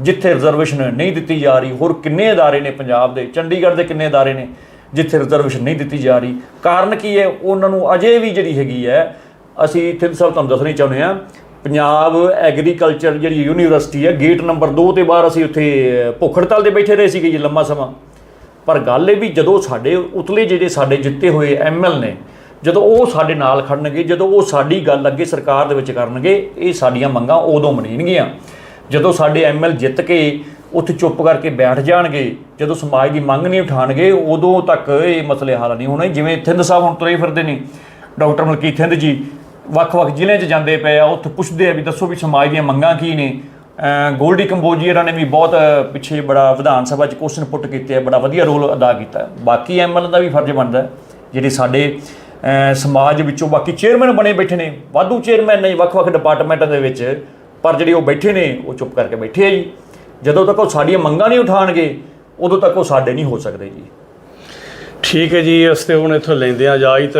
ਜਿੱਥੇ ਰਿਜ਼ਰਵੇਸ਼ਨ ਨਹੀਂ ਦਿੱਤੀ ਜਾ ਰਹੀ, ਹੋਰ ਕਿੰਨੇ ਅਦਾਰੇ ਨੇ ਪੰਜਾਬ ਦੇ, ਚੰਡੀਗੜ੍ਹ ਦੇ ਕਿੰਨੇ ਅਦਾਰੇ ਨੇ ਜਿੱਥੇ ਰਿਜ਼ਰਵੇਸ਼ਨ ਨਹੀਂ ਦਿੱਤੀ ਜਾ ਰਹੀ। ਕਾਰਨ ਕੀ ਹੈ? ਉਹਨਾਂ ਨੂੰ ਅਜੇ ਵੀ ਜਿਹੜੀ ਹੈਗੀ ਹੈ, ਅਸੀਂ ਥਿੰਦ ਸਾਹਿਬ ਤੁਹਾਨੂੰ ਦੱਸਣੀ ਚਾਹੁੰਦੇ ਹਾਂ, ਪੰਜਾਬ ਐਗਰੀਕਲਚਰ ਜਿਹੜੀ ਯੂਨੀਵਰਸਿਟੀ ਹੈ ਗੇਟ ਨੰਬਰ 2 ਤੇ ਬਾਹਰ ਅਸੀਂ ਉੱਥੇ ਭੁੱਖ ਹੜਤਾਲ ਦੇ ਬੈਠੇ ਰਹੇ ਸੀਗੇ ਜੀ ਲੰਮਾ ਸਮਾਂ। ਪਰ ਗੱਲ ਇਹ ਵੀ ਜਦੋਂ ਸਾਡੇ ਉਤਲੇ ਜਿਹੜੇ ਸਾਡੇ ਜਿੱਤੇ ਹੋਏ ਐਮਐਲ ਨੇ, ਜਦੋਂ ਉਹ ਸਾਡੇ ਨਾਲ ਖੜਨਗੇ, ਜਦੋਂ ਉਹ ਸਾਡੀ ਗੱਲ ਅੱਗੇ ਸਰਕਾਰ ਦੇ ਵਿੱਚ ਕਰਨਗੇ, ਇਹ ਸਾਡੀਆਂ ਮੰਗਾਂ ਉਦੋਂ ਮੰਨਣਗੀਆਂ। ਜਦੋਂ ਸਾਡੇ ਐਮਐਲ ਜਿੱਤ ਕੇ ਉੱਥੇ ਚੁੱਪ ਕਰਕੇ ਬੈਠ ਜਾਣਗੇ, ਜਦੋਂ ਸਮਾਜ ਦੀ ਮੰਗ ਨਹੀਂ ਉਠਾਣਗੇ, ਉਦੋਂ ਤੱਕ ਇਹ ਮਸਲੇ ਹੱਲ ਨਹੀਂ ਹੋਣੇ। ਜਿਵੇਂ ਥਿੰਦ ਸਾਹਿਬ ਹੁਣ ਤੁਰੇ ਫਿਰਦੇ ਨੇ, ਡਾਕਟਰ ਮਲਕੀਤ ਥਿੰਦ ਜੀ, ਵੱਖ-ਵੱਖ ਜ਼ਿਲ੍ਹਿਆਂ 'ਚ ਜਾਂਦੇ ਪਏ ਆ, ਉੱਥੇ ਪੁੱਛਦੇ ਆ ਵੀ ਦੱਸੋ ਵੀ ਸਮਾਜ ਦੀਆਂ ਮੰਗਾਂ ਕੀ ਨੇ? ਗੋਲਡੀ ਕੰਬੋਜੀਅਰਾਂ ਨੇ ਵੀ ਬਹੁਤ ਪਿੱਛੇ ਬੜਾ ਵਿਧਾਨ ਸਭਾ 'ਚ ਕੁਐਸਚਨ ਪੁੱਟ ਕੀਤੇ ਆ, ਬੜਾ ਵਧੀਆ ਰੋਲ ਅਦਾ ਕੀਤਾ। ਹੈ। ਬਾਕੀ ਐਮਐਲ ਦਾ ਵੀ ਫਰਜ਼ ਬਣਦਾ ਜਿਹੜੇ ਸਾਡੇ ਸਮਾਜ ਵਿੱਚੋਂ ਬਾਕੀ ਚੇਅਰਮੈਨ ਬਣੇ ਬੈਠੇ ਨੇ, ਵਾਧੂ ਚੇਅਰਮੈਨ ਨੇ ਵੱਖ-ਵੱਖ ਡਿਪਾਰਟਮੈਂਟਾਂ ਦੇ ਵਿੱਚ, ਪਰ ਜਿਹੜੇ ਉਹ ਬੈਠੇ ਨੇ, ਉਹ ਚੁੱਪ ਕਰਕੇ ਬੈਠੇ ਆ ਜੀ। ਜਦੋਂ ਤੱਕ ਉਹ ਸਾਡੀਆਂ ਮੰਗਾਂ ਨਹੀਂ ਉਠਾਣਗੇ, ਉਦੋਂ ਤੱਕ ਉਹ ਸਾਡੇ ਨਹੀਂ ਹੋ ਸਕਦੇ ਜੀ। ਠੀਕ ਹੈ ਜੀ ਅਸੀਂ ਹੁਣ ਇੱਥੋਂ ਲੈਂਦੇ ਆ ਇਜਾਜ਼ਤ।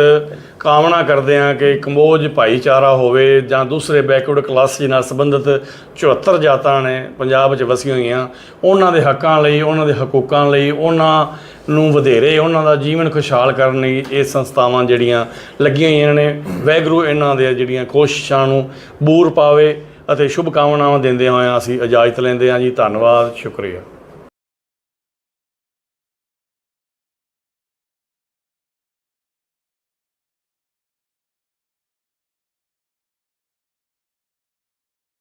ਕਾਮਨਾ ਕਰਦੇ ਆ ਕਿ ਕੰਬੋਜ ਭਾਈਚਾਰਾ ਹੋਵੇ ਜਾਂ ਦੂਸਰੇ ਬੈਕਵਰਡ ਕਲਾਸ ਨਾਲ ਸੰਬੰਧਿਤ 74 ਜਾਤਾਂ ਨੇ ਪੰਜਾਬ ਵਿੱਚ ਵਸੀਆਂ ਹੋਈਆਂ। ਉਹਨਾਂ ਦੇ ਹੱਕਾਂ ਲਈ, ਉਹਨਾਂ ਦੇ ਹਕੂਕਾਂ ਲਈ, ਉਹਨਾਂ ਨੂੰ ਵਧੇਰੇ ਉਹਨਾਂ ਦਾ ਜੀਵਨ ਖੁਸ਼ਹਾਲ ਕਰਨ ਲਈ ਇਹ ਸੰਸਥਾਵਾਂ ਜਿਹੜੀਆਂ ਲੱਗੀਆਂ ਹੋਈਆਂ ਨੇ, ਵੈਗਰੂ ਇਹਨਾਂ ਦੇ ਜਿਹੜੀਆਂ ਕੋਸ਼ਿਸ਼ਾਂ ਨੂੰ ਬੂਰ ਪਾਵੇ ਅਤੇ ਸ਼ੁਭ ਕਾਮਨਾਵਾਂ ਦਿੰਦੇ ਹੋਏ ਅਸੀਂ ਇਜਾਜ਼ਤ ਲੈਂਦੇ ਹਾਂ ਜੀ। ਧੰਨਵਾਦ, ਸ਼ੁਕਰੀਆ।